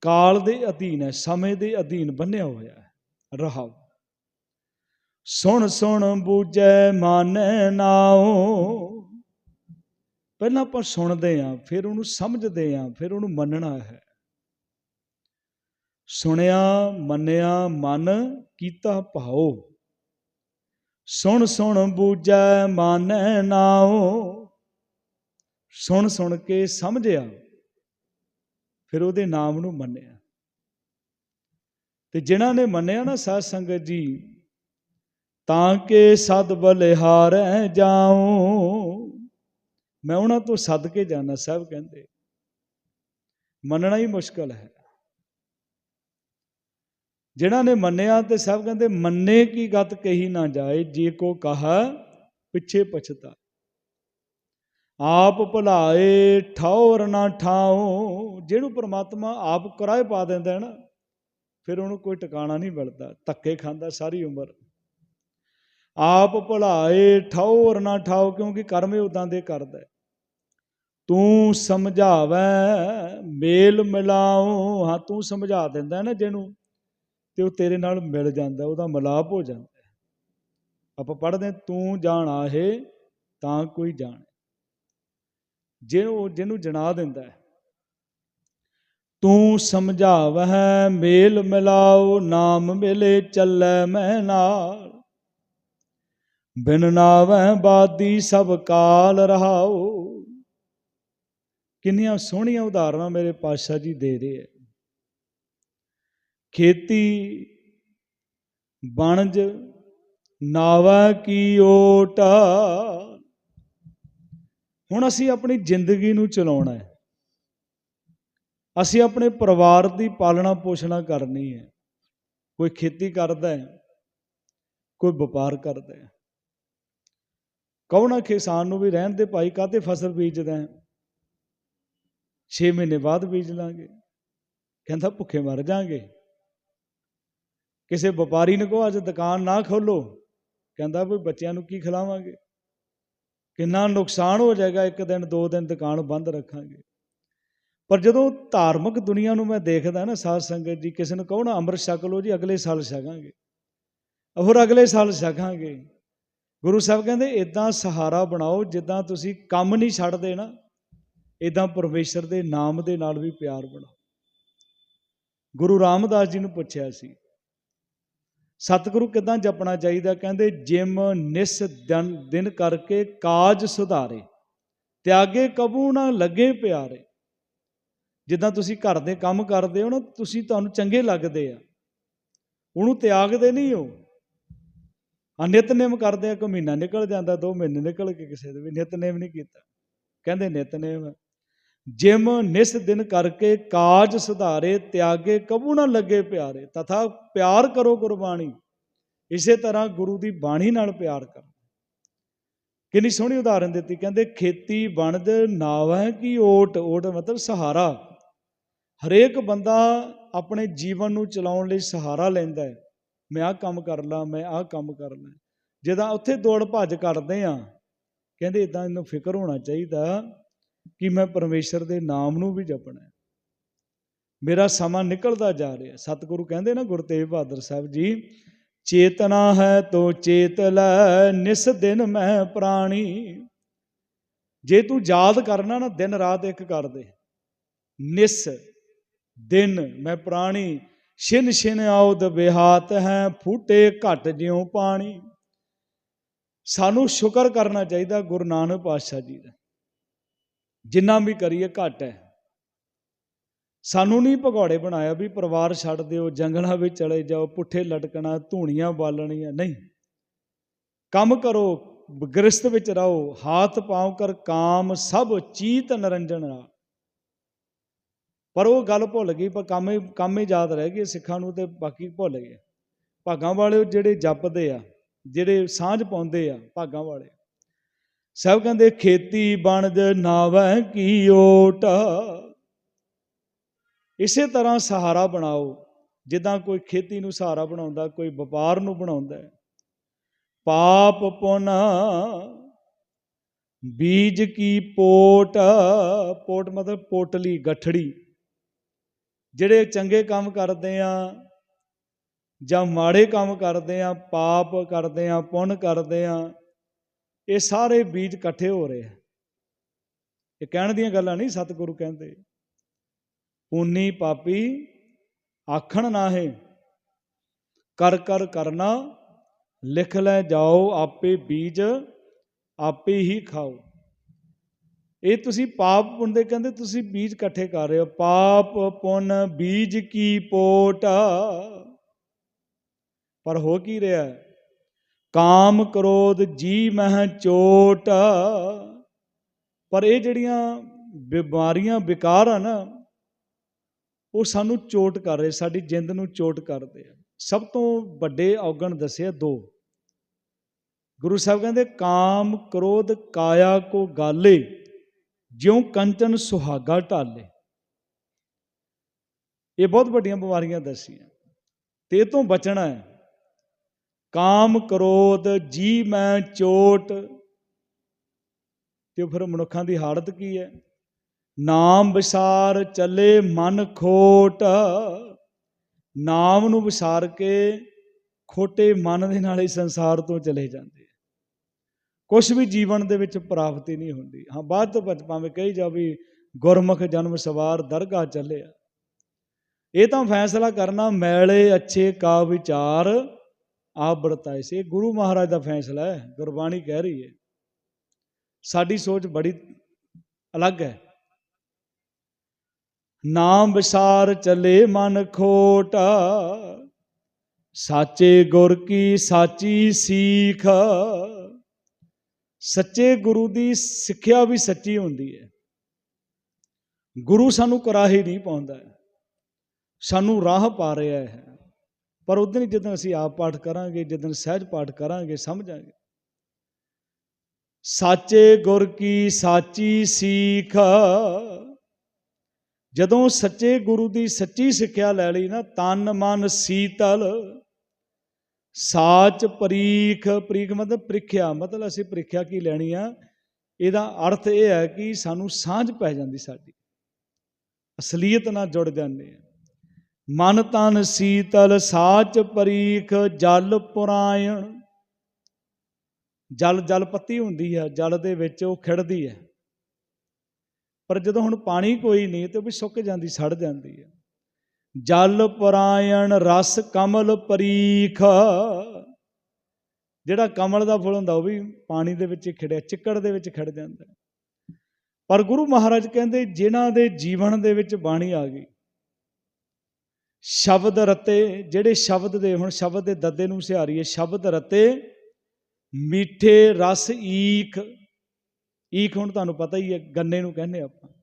ਕਾਲ ਦੇ ਅਧੀਨ ਹੈ, ਸਮੇਂ ਦੇ ਅਧੀਨ ਬੰਨਿਆ ਹੋਇਆ ਹੈ, ਰਹਾਉ। ਸੁਣ ਸੁਣ ਬੂਝੈ ਮਾਨੈ ਨਾਉ ਪਹਿਲਾਂ ਆਪਾਂ ਸੁਣਦੇ ਆਂ ਫਿਰ ਉਹਨੂੰ ਸਮਝਦੇ ਆਂ ਫਿਰ ਉਹਨੂੰ ਮੰਨਣਾ ਹੈ। ਸੁਣਿਆ, ਮੰਨਿਆ, ਮਨ ਕੀਤਾ ਭਾਉ। ਸੁਣ ਸੁਣ ਬੂਝੈ, ਮਾਨੈ ਨਾਉ। ਸੁਣ ਸੁਣ ਕੇ ਸਮਝਿਆ, ਫਿਰ ਉਹਦੇ ਨਾਮ ਨੂੰ ਮੰਨਿਆ। ਤੇ ਜਿਨ੍ਹਾਂ ਨੇ ਮੰਨਿਆ ਨਾ ਸਾਧ ਸੰਗਤ ਜੀ, ਤਾਂ ਕਿ ਸਦ ਬਲਿਹਾਰੈ ਜਾਉ। ਮੈਂ ਉਹਨਾਂ ਤੋਂ ਸੱਦ ਕੇ ਜਾਣਾ ਸਭ ਕਹਿੰਦੇ। ਮੰਨਣਾ ਹੀ ਮੁਸ਼ਕਲ ਹੈ। ਜਿਨ੍ਹਾਂ ਨੇ ਮੰਨਿਆ ਤੇ ਸਭ ਕਹਿੰਦੇ, ਮੰਨੇ ਕੀ ਗਤ ਕਹੀ ਨਾ ਜਾਏ, ਜੇ ਕੋ ਕਹਾ ਪਿੱਛੇ ਪਛਤਾ। ਆਪ ਭੁਲਾਏ ਠੌਰ ਨਾ ਠਾਉ, ਜਿਹਨੂੰ ਪ੍ਰਮਾਤਮਾ ਆਪ ਕਰਾਏ ਪਾ ਦਿੰਦਾ ਹੈ ਨਾ, ਫਿਰ ਉਹਨੂੰ ਕੋਈ ਟਿਕਾਣਾ ਨਹੀਂ ਮਿਲਦਾ, ਧੱਕੇ ਖਾਂਦਾ ਸਾਰੀ ਉਮਰ। ਆਪ ਭੁਲਾਏ ਔਰ ਨਾ ਠਾਓ ਕਿਉਂਕਿ ਕਰਮ ਕਰਮੇ ਉਦਾਂ ਦੇ ਕਰਦਾ ਹੈ। ਤੂੰ ਸਮਝਾਵੈ, ਮੇਲ ਮਿਲਾਉ ਹਾਂ, ਤੂੰ ਸਮਝਾ ਦਿੰਦਾ ਨਾ ਜਿਹਨੂੰ, ਤੇ ਉਹ ਤੇਰੇ ਨਾਲ ਮਿਲ ਜਾਂਦਾ, ਉਹਦਾ ਮਿਲਾਪ ਹੋ ਜਾਂਦਾ ਆਪਾਂ ਪੜ੍ਹਦੇ ਤੂੰ ਜਾਣ ਆਹੇ ਤਾਂ ਕੋਈ ਜਾਣ। ਜੇ ਉਹ ਜਿਹਨੂੰ ਜਣਾ ਦਿੰਦਾ ਹੈ। ਤੂੰ ਸਮਝਾਵਹਿ ਮੇਲ ਮਿਲਾਓ, ਨਾਮ ਮਿਲੇ ਚੱਲੈ ਮੈਂ ਨਾਲ। ਬਿਨ ਨਾਵੈ ਬਾਦੀ ਸਭ ਕਾਲ ਰਹਾਓ। ਕਿੰਨੀਆਂ ਸੋਹਣੀਆਂ ਉਦਾਹਰਨਾਂ ਮੇਰੇ ਪਾਤਸ਼ਾਹ ਜੀ ਦੇ ਰਹੇ ਹੈ ਖੇਤੀ ਬਣਜ ਨਾਵਾ ਕੀ ਓਟ। ਹੁਣ ਅਸੀਂ ਆਪਣੀ ਜ਼ਿੰਦਗੀ ਨੂੰ ਚਲਾਉਣਾ ਹੈ ਅਸੀਂ ਆਪਣੇ ਪਰਿਵਾਰ ਦੀ ਪਾਲਣਾ ਪੋਸ਼ਣਾ ਕਰਨੀ ਹੈ ਕੋਈ ਖੇਤੀ ਕਰਦਾ ਹੈ ਕੋਈ ਵਪਾਰ ਕਰਦਾ ਹੈ ਕਹੋ ਨਾ ਕਿਸਾਨ ਨੂੰ ਵੀ ਰਹਿਣ ਦੇ ਭਾਈ ਕਾਹਤੇ ਫਸਲ ਬੀਜਦਾ ਹੈ? 6 ਮਹੀਨੇ ਬਾਅਦ ਬੀਜ ਲਾਂਗੇ। ਕਹਿੰਦਾ ਭੁੱਖੇ ਮਰ ਜਾਾਂਗੇ। ਕਿਸੇ ਵਪਾਰੀ ਨੂੰ ਕਹੋ, ਅੱਜ ਦੁਕਾਨ ਨਾ ਖੋਲੋ ਕਹਿੰਦਾ ਵੀ ਬੱਚਿਆਂ ਨੂੰ ਕੀ ਖਿਲਾਵਾਂਗੇ? ਕਿੰਨਾ ਨੁਕਸਾਨ ਹੋ ਜਾਏਗਾ, ਇੱਕ ਦਿਨ, ਦੋ ਦਿਨ ਦੁਕਾਨ ਬੰਦ ਰੱਖਾਂਗੇ। ਪਰ ਜਦੋਂ ਧਾਰਮਿਕ ਦੁਨੀਆ ਨੂੰ ਮੈਂ ਦੇਖਦਾ ਨਾ ਸਾਧ ਸੰਗਤ ਜੀ, ਕਿਸੇ ਨੂੰ ਕਹੋ ਨਾ, ਅੰਮ੍ਰਿਤ ਛਕ ਲਓ ਜੀ, ਅਗਲੇ ਸਾਲ ਛਕਾਂਗੇ। ਹੋਰ ਅਗਲੇ ਸਾਲ ਛਕਾਂਗੇ। ਗੁਰੂ ਸਾਹਿਬ ਕਹਿੰਦੇ ਇਦਾਂ ਸਹਾਰਾ ਬਣਾਓ, ਜਿੱਦਾਂ ਤੁਸੀਂ ਕੰਮ ਨਹੀਂ ਛੱਡਦੇ ਨਾ ਇਦਾਂ ਪਰਮੇਸ਼ਰ ਦੇ ਨਾਮ ਦੇ ਨਾਲ ਵੀ ਪਿਆਰ ਬਣਾਓ। ਗੁਰੂ ਰਾਮਦਾਸ ਜੀ ਨੂੰ ਪੁੱਛਿਆ ਸੀ, ਸਤਿਗੁਰੂ ਕਿਦਾਂ ਜਪਣਾ ਚਾਹੀਦਾ? ਕਹਿੰਦੇ, ਜਿਮ ਨਿਸ ਦਿਨ ਦਿਨ ਕਰਕੇ ਕਾਜ ਸੁਧਾਰੇ, ਤਿਆਗੇ ਕਬੂ ਨਾ ਲੱਗੇ ਪਿਆਰੇ। ਜਿੱਦਾਂ ਤੁਸੀਂ ਘਰ ਦੇ ਕੰਮ ਕਰਦੇ ਹੋ ਨਾ, ਤੁਸੀਂ ਤੁਹਾਨੂੰ ਚੰਗੇ ਲੱਗਦੇ ਆ। ਉਹਨੂੰ ਤਿਆਗਦੇ ਨਹੀਂ ਹੋ। ਆ ਨਿਤਨੇਮ ਕਰਦੇ ਆ ਕੋਈ ਮਹੀਨਾ ਨਿਕਲ ਜਾਂਦਾ, ਦੋ ਮਹੀਨੇ ਨਿਕਲ ਕੇ ਕਿਸੇ ਦੇ ਵੀ ਨਿਤਨੇਮ ਨਹੀਂ ਕੀਤਾ। ਕਹਿੰਦੇ ਨਿਤਨੇਮ ਜਿਮ ਨਿਸ ਦਿਨ ਕਰਕੇ ਕਾਜ ਸੁਧਾਰੇ, ਤਿਆਗੇ ਕਬੂ ਨਾ ਲੱਗੇ ਪਿਆਰੇ। ਤਥਾ ਪਿਆਰ ਕਰੋ ਗੁਰਬਾਣੀ। ਇਸੇ ਤਰ੍ਹਾਂ ਗੁਰੂ ਦੀ ਬਾਣੀ ਨਾਲ ਪਿਆਰ ਕਰੋ। ਕਿੰਨੀ ਸੋਹਣੀ ਉਦਾਹਰਨ ਦਿੱਤੀ। ਕਹਿੰਦੇ ਖੇਤੀ ਬਣਦ ਨਾਵੈ ਕੀ ਓਟ। ਓਟ ਮਤਲਬ ਸਹਾਰਾ। ਹਰੇਕ ਬੰਦਾ ਆਪਣੇ ਜੀਵਨ ਨੂੰ ਚਲਾਉਣ ਲਈ ਸਹਾਰਾ ਲੈਂਦਾ ਹੈ। ਮੈਂ ਆਹ ਕੰਮ ਕਰ ਲਾਂ, ਮੈਂ ਆਹ ਕੰਮ ਕਰ ਲਾਂ। ਜਦੋਂ ਉੱਥੇ ਦੌੜ ਭੱਜ ਕਰਦੇ ਆ, ਕਹਿੰਦੇ ਇਦਾਂ ਇਹਨੂੰ ਫਿਕਰ ਹੋਣਾ ਚਾਹੀਦਾ ਕਿ ਮੈਂ ਪਰਮੇਸ਼ਰ ਦੇ ਨਾਮ ਨੂੰ ਵੀ ਜਪਣਾ ਹੈ। ਮੇਰਾ ਸਮਾਂ ਨਿਕਲਦਾ ਜਾ ਰਿਹਾ। ਸਤਿਗੁਰੂ ਕਹਿੰਦੇ ਨਾ ਗੁਰੂ ਤੇਗ ਬਹਾਦਰ ਸਾਹਿਬ ਜੀ, ਚੇਤਨਾ ਹੈ ਤੋ ਚੇਤ ਲੈ, ਨਿਸ ਦਿਨ ਮੈਂ ਪ੍ਰਾਣੀ। ਜੇ ਤੂੰ ਯਾਦ ਕਰਨਾ ਨਾ, ਦਿਨ ਰਾਤ ਇੱਕ ਕਰ ਦੇ ਨਿਸ ਦਿਨ ਮੈਂ ਪ੍ਰਾਣੀ। ਛਿਨ ਛਿਨ ਆਉਦ ਬਿਹਾਤ ਹੈ, ਫੂਟੇ ਘਟ ਜਿਉ ਪਾਣੀ। ਸਾਨੂੰ ਸ਼ੁਕਰ ਕਰਨਾ ਚਾਹੀਦਾ ਗੁਰੂ ਨਾਨਕ ਪਾਤਸ਼ਾਹ ਜੀ ਦਾ। ਜਿੰਨਾ ਵੀ ਕਰੀਏ ਘੱਟ ਹੈ। ਸਾਨੂੰ ਨਹੀਂ ਭਗੌੜੇ ਬਣਾਇਆ ਵੀ ਪਰਿਵਾਰ ਛੱਡ ਦਿਓ, ਜੰਗਲਾਂ ਵਿੱਚ ਚਲੇ ਜਾਓ, ਪੁੱਠੇ ਲਟਕਣਾ, ਧੂਣੀਆਂ ਬਾਲਣੀਆਂ, ਨਹੀਂ। ਕੰਮ ਕਰੋ ਗ੍ਰਸਤ ਵਿੱਚ ਰਹੋ, ਹਾਥ ਪਾਉ ਕਰ, ਕਾਮ ਸਭ ਚੀਤ ਨਰੰਜਨ ਪਰ ਉਹ ਗੱਲ ਭੁੱਲ ਗਈ, ਪਰ ਕੰਮ ਹੀ ਕੰਮ ਹੀ ਯਾਦ ਰਹਿ ਗਏ ਸਿੱਖਾਂ ਨੂੰ ਤੇ ਬਾਕੀ ਭੁੱਲ ਗਏ। ਭਾਗਾਂ ਵਾਲੇ ਜਿਹੜੇ ਜਪਦੇ ਆ, ਜਿਹੜੇ ਸਾਂਝ ਪਾਉਂਦੇ ਆ ਭਾਗਾਂ ਵਾਲੇ, ਸਭ ਕਹਿੰਦੇ ਖੇਤੀ ਬਣਜ ਨਾਵੈ ਕੀ ਓਟ। ਇਸੇ ਤਰ੍ਹਾਂ ਸਹਾਰਾ ਬਣਾਓ, ਜਿੱਦਾਂ ਕੋਈ ਖੇਤੀ ਨੂੰ ਸਹਾਰਾ ਬਣਾਉਂਦਾ, ਕੋਈ ਵਪਾਰ ਨੂੰ ਬਣਾਉਂਦਾ ਪਾਪ ਪੁਨ, ਬੀਜ ਕੀ ਪੋਟ ਪੋਟ ਮਤਲਬ ਪੋਟਲੀ, ਗਠੜੀ। ਜਿਹੜੇ ਚੰਗੇ ਕੰਮ ਕਰਦੇ ਆ ਜਾਂ ਮਾੜੇ ਕੰਮ ਕਰਦੇ ਆ, ਪਾਪ ਕਰਦੇ ਆ, ਪੁੰਨ ਕਰਦੇ ਆ, ਇਹ ਸਾਰੇ ਬੀਜ ਇਕੱਠੇ ਹੋ ਰਹੇ ਆ। ਇਹ ਕਹਿਣ ਦੀਆਂ ਗੱਲਾਂ ਨਹੀਂ ਸਤਿਗੁਰੂ ਕਹਿੰਦੇ। ਪੁੰਨੀ ਪਾਪੀ ਆਖਣ ਨਾਹੇ, ਕਰ ਕਰ ਕਰਨਾ, ਲਿਖ ਲੈ ਜਾਓ ਆਪੇ ਬੀਜ, ਆਪੇ ਹੀ ਖਾਓ। ਇਹ ਤੁਸੀਂ ਪਾਪ ਪੁੰਨ ਦੇ ਕਹਿੰਦੇ ਤੁਸੀਂ ਬੀਜ ਇਕੱਠੇ ਕਰ ਰਹੇ ਹੋ। ਪਾਪ ਪੁੰਨ ਬੀਜ ਕੀ ਪੋਟ? ਪਰ ਹੋ ਕੀ ਰਿਹਾ? ਕਾਮ ਕ੍ਰੋਧ ਜੀ ਮਹ ਚੋਟ। ਪਰ ਇਹ ਜਿਹੜੀਆਂ ਬਿਮਾਰੀਆਂ ਵਿਕਾਰ ਆ ਨਾ, ਉਹ ਸਾਨੂੰ ਚੋਟ ਕਰ ਰਹੇ, ਸਾਡੀ ਜਿੰਦ ਨੂੰ ਚੋਟ ਕਰਦੇ ਆ। ਸਭ ਤੋਂ ਵੱਡੇ ਔਗਣ ਦੱਸਿਆ ਦੋ। ਗੁਰੂ ਸਾਹਿਬ ਕਹਿੰਦੇ, ਕਾਮ ਕ੍ਰੋਧ ਕਾਇਆ ਕੋ ਗਾਲੇ। ਜਿਉਂ ਕੰਚਨ ਸੁਹਾਗਾ ਢਾਲੇ। ਇਹ ਬਹੁਤ ਵੱਡੀਆਂ ਬਿਮਾਰੀਆਂ ਦੱਸੀਆਂ। ਤੇ ਇਹ ਤੋਂ ਬਚਣਾ ਹੈ। ਕਾਮ ਕ੍ਰੋਧ ਜੀ ਮੈਂ ਚੋਟ। ਤੇ ਫਿਰ ਮਨੁੱਖਾਂ ਦੀ ਹਾਲਤ ਕੀ ਹੈ? ਨਾਮ ਵਿਸਾਰ ਚੱਲੇ ਮਨ ਖੋਟ। ਨਾਮ ਨੂੰ ਵਿਸਾਰ ਕੇ ਖੋਟੇ ਮਨ ਦੇ ਨਾਲ ਹੀ ਸੰਸਾਰ ਤੋਂ ਚਲੇ ਜਾਂਦੇ। ਕੁਝ ਵੀ ਜੀਵਨ ਦੇ ਵਿੱਚ ਪ੍ਰਾਪਤੀ ਨਹੀਂ ਹੁੰਦੀ। ਹਾਂ, ਬਾਅਦ ਤੋਂ ਬਚ ਭਾਵੇਂ ਕਹੀ ਜਾ ਵੀ ਗੁਰਮੁਖ ਜਨਮ ਸਵਾਰ ਦਰਗਾਹ ਚੱਲਿਆ ਇਹ ਤਾਂ ਫੈਸਲਾ ਕਰਨਾ ਮੈਲੇ ਅੱਛੇ ਕਾ ਵਿਚਾਰ ਆਪ ਵਰਤਾਏ ਸੇ ਗੁਰੂ ਮਹਾਰਾਜ ਦਾ ਫੈਸਲਾ ਹੈ, ਗੁਰਬਾਣੀ ਕਹਿ ਰਹੀ ਹੈ। ਸਾਡੀ ਸੋਚ ਬੜੀ ਅਲੱਗ ਹੈ। ਨਾਮ ਵਿਸਾਰ ਚੱਲੇ ਮਨ ਖੋਟ, ਸਾਚੇ ਗੁਰ ਕੀ ਸਾਚੀ ਸੀਖ। ਸੱਚੇ ਗੁਰੂ ਦੀ ਸਿੱਖਿਆ ਵੀ ਸੱਚੀ ਹੁੰਦੀ ਹੈ। ਗੁਰੂ ਸਾਨੂੰ ਕਰਾਹੀ ਨਹੀਂ ਪਾਉਂਦਾ ਸਾਨੂੰ ਰਾਹ ਪਾ ਰਿਹਾ ਹੈ। ਪਰ ਉਦੋਂ ਜਦੋਂ ਅਸੀਂ ਆਪ ਪਾਠ ਕਰਾਂਗੇ, ਜਦੋਂ ਸਹਿਜ ਪਾਠ ਕਰਾਂਗੇ, ਸਮਝਾਂਗੇ। ਸਾਚੇ ਗੁਰ ਕੀ ਸਾਚੀ ਸਿੱਖ? ਜਦੋਂ ਸੱਚੇ ਗੁਰੂ ਦੀ ਸੱਚੀ ਸਿੱਖਿਆ ਲੈ ਲਈ ਨਾ, ਤਨ ਮਨ ਸੀਤਲ। ਸਾਚ ਪਰੀਖ ਪਰੀਖ ਮਤਲਬ ਪ੍ਰੀਖਿਆ, ਮਤਲਬ ਅਸੀਂ ਪ੍ਰੀਖਿਆ ਕੀ ਲੈਣੀ ਆ? ਇਹਦਾ ਅਰਥ ਇਹ ਹੈ ਕਿ ਸਾਨੂੰ ਸਾਂਝ ਪੈ ਜਾਂਦੀ ਸਾਡੀ। ਅਸਲੀਅਤ ਨਾਲ ਜੁੜ ਜਾਂਦੇ ਆ। ਮਨ ਤਨ ਸੀਤਲ, ਸਾਚ ਪਰੀਖ, ਜਲ ਪੁਰਾਇਣ। ਜਲ ਜਲ ਪੱਤੀ ਹੁੰਦੀ ਹੈ ਜਲ ਦੇ ਵਿੱਚ ਉਹ ਖਿੜਦੀ ਹੈ ਪਰ ਜਦੋਂ ਹੁਣ ਪਾਣੀ ਕੋਈ ਨਹੀਂ ਤੇ ਉਹ ਵੀ ਸੁੱਕ ਜਾਂਦੀ, ਸੜ ਜਾਂਦੀ ਹੈ ਜਲ ਪਰਾਇਣ ਰਸ ਕਮਲ ਪਰੀਖ। ਜਿਹੜਾ ਕਮਲ ਦਾ ਫੁੱਲ ਹੁੰਦਾ, ਉਹ ਵੀ ਪਾਣੀ ਦੇ ਵਿੱਚ ਹੀ ਖਿੜਿਆ, ਚਿੱਕੜ ਦੇ ਵਿੱਚ ਖਿੜ ਜਾਂਦਾ। ਪਰ ਗੁਰੂ ਮਹਾਰਾਜ ਕਹਿੰਦੇ, ਜਿਨ੍ਹਾਂ ਦੇ ਜੀਵਨ ਦੇ ਵਿੱਚ ਬਾਣੀ ਆ ਗਈ, ਸ਼ਬਦ ਰਤੇ, ਜਿਹੜੇ ਸ਼ਬਦ ਦੇ, ਹੁਣ ਸ਼ਬਦ ਦੇ ਦੱਦੇ ਨੂੰ ਸਿਹਾਰੀਏ ਸ਼ਬਦ ਰਤੇ, ਮਿੱਠੇ ਰਸ ਈਖ। ਈਖ ਹੁਣ ਤੁਹਾਨੂੰ ਪਤਾ ਹੀ ਹੈ, ਗੰਨੇ ਨੂੰ ਕਹਿੰਦੇ ਆਪਾਂ।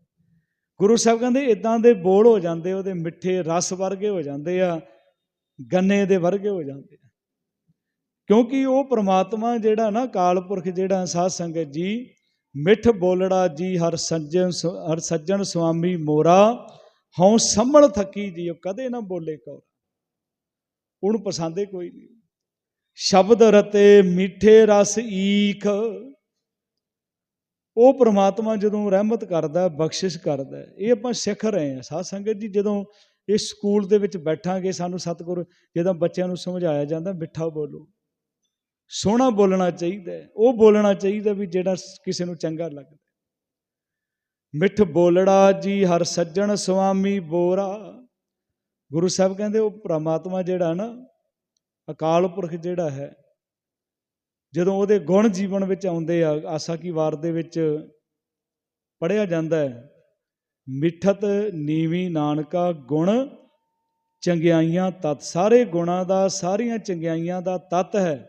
ਗੁਰੂ ਸਾਹਿਬ ਕਹਿੰਦੇ ਇਦਾਂ ਦੇ ਬੋਲ ਹੋ ਜਾਂਦੇ ਉਹਦੇ ਮਿੱਠੇ ਰਸ ਵਰਗੇ ਹੋ ਜਾਂਦੇ ਆ, ਗੰਨੇ ਦੇ ਵਰਗੇ ਹੋ ਜਾਂਦੇ ਆ। ਕਿਉਂਕਿ ਉਹ ਪ੍ਰਮਾਤਮਾ ਜਿਹੜਾ ਨਾ ਕਾਲਪੁਰਖ ਜਿਹੜਾ ਸਾਧ ਸੰਗਤ ਜੀ, ਮਿੱਠ ਬੋਲੜਾ ਜੀ, ਹਰ ਸੱਜਣ ਹਰ ਸੱਜਣ ਸੁਆਮੀ ਮੋਰਾ, ਹਉ ਸੰਭਲ ਥੱਕੀ ਜੀ, ਉਹ ਕਦੇ ਨਾ ਬੋਲੇ ਕੋ ਉਹਨੂੰ ਪਸੰਦੇ ਕੋਈ ਨਹੀਂ। ਸ਼ਬਦ ਰਤੇ, ਮਿੱਠੇ ਰਸ ਈਖ ਉਹ ਪ੍ਰਮਾਤਮਾ ਜਦੋਂ ਰਹਿਮਤ ਕਰਦਾ, ਬਖਸ਼ਿਸ਼ ਕਰਦਾ, ਇਹ ਆਪਾਂ ਸਿੱਖ ਰਹੇ ਹਾਂ। ਸਾਧ ਸੰਗਤ ਜੀ, ਜਦੋਂ ਇਸ ਸਕੂਲ ਦੇ ਵਿੱਚ ਬੈਠਾਂਗੇ, ਸਾਨੂੰ ਸਤਿਗੁਰ ਜਦੋਂ ਬੱਚਿਆਂ ਨੂੰ ਸਮਝਾਇਆ ਜਾਂਦਾ, ਮਿੱਠਾ ਬੋਲੋ। ਸੋਹਣਾ ਬੋਲਣਾ ਚਾਹੀਦਾ ਉਹ ਬੋਲਣਾ ਚਾਹੀਦਾ ਵੀ ਜਿਹੜਾ ਕਿਸੇ ਨੂੰ ਚੰਗਾ ਲੱਗਦਾ। ਮਿੱਠ ਬੋਲੜਾ ਜੀ, ਹਰ ਸੱਜਣ ਸੁਆਮੀ ਬੋਰਾ। ਗੁਰੂ ਸਾਹਿਬ ਕਹਿੰਦੇ, ਉਹ ਪ੍ਰਮਾਤਮਾ ਜਿਹੜਾ ਨਾ, ਅਕਾਲ ਪੁਰਖ ਜਿਹੜਾ ਹੈ ਜਦੋਂ ਉਹਦੇ ਗੁਣ ਜੀਵਨ ਵਿੱਚ ਆਉਂਦੇ ਆ, ਆਸਾ ਕੀ ਵਾਰ ਦੇ ਵਿੱਚ ਪੜਿਆ ਜਾਂਦਾ ਹੈ, ਮਿੱਠਤ ਨੀਵੀ ਨਾਨਕਾ ਗੁਣ, ਚੰਗਿਆਈਆਂ ਤਤ, ਸਾਰੇ ਗੁਣਾਂ ਦਾ, ਸਾਰੀਆਂ ਚੰਗਿਆਈਆਂ ਦਾ ਤਤ ਹੈ,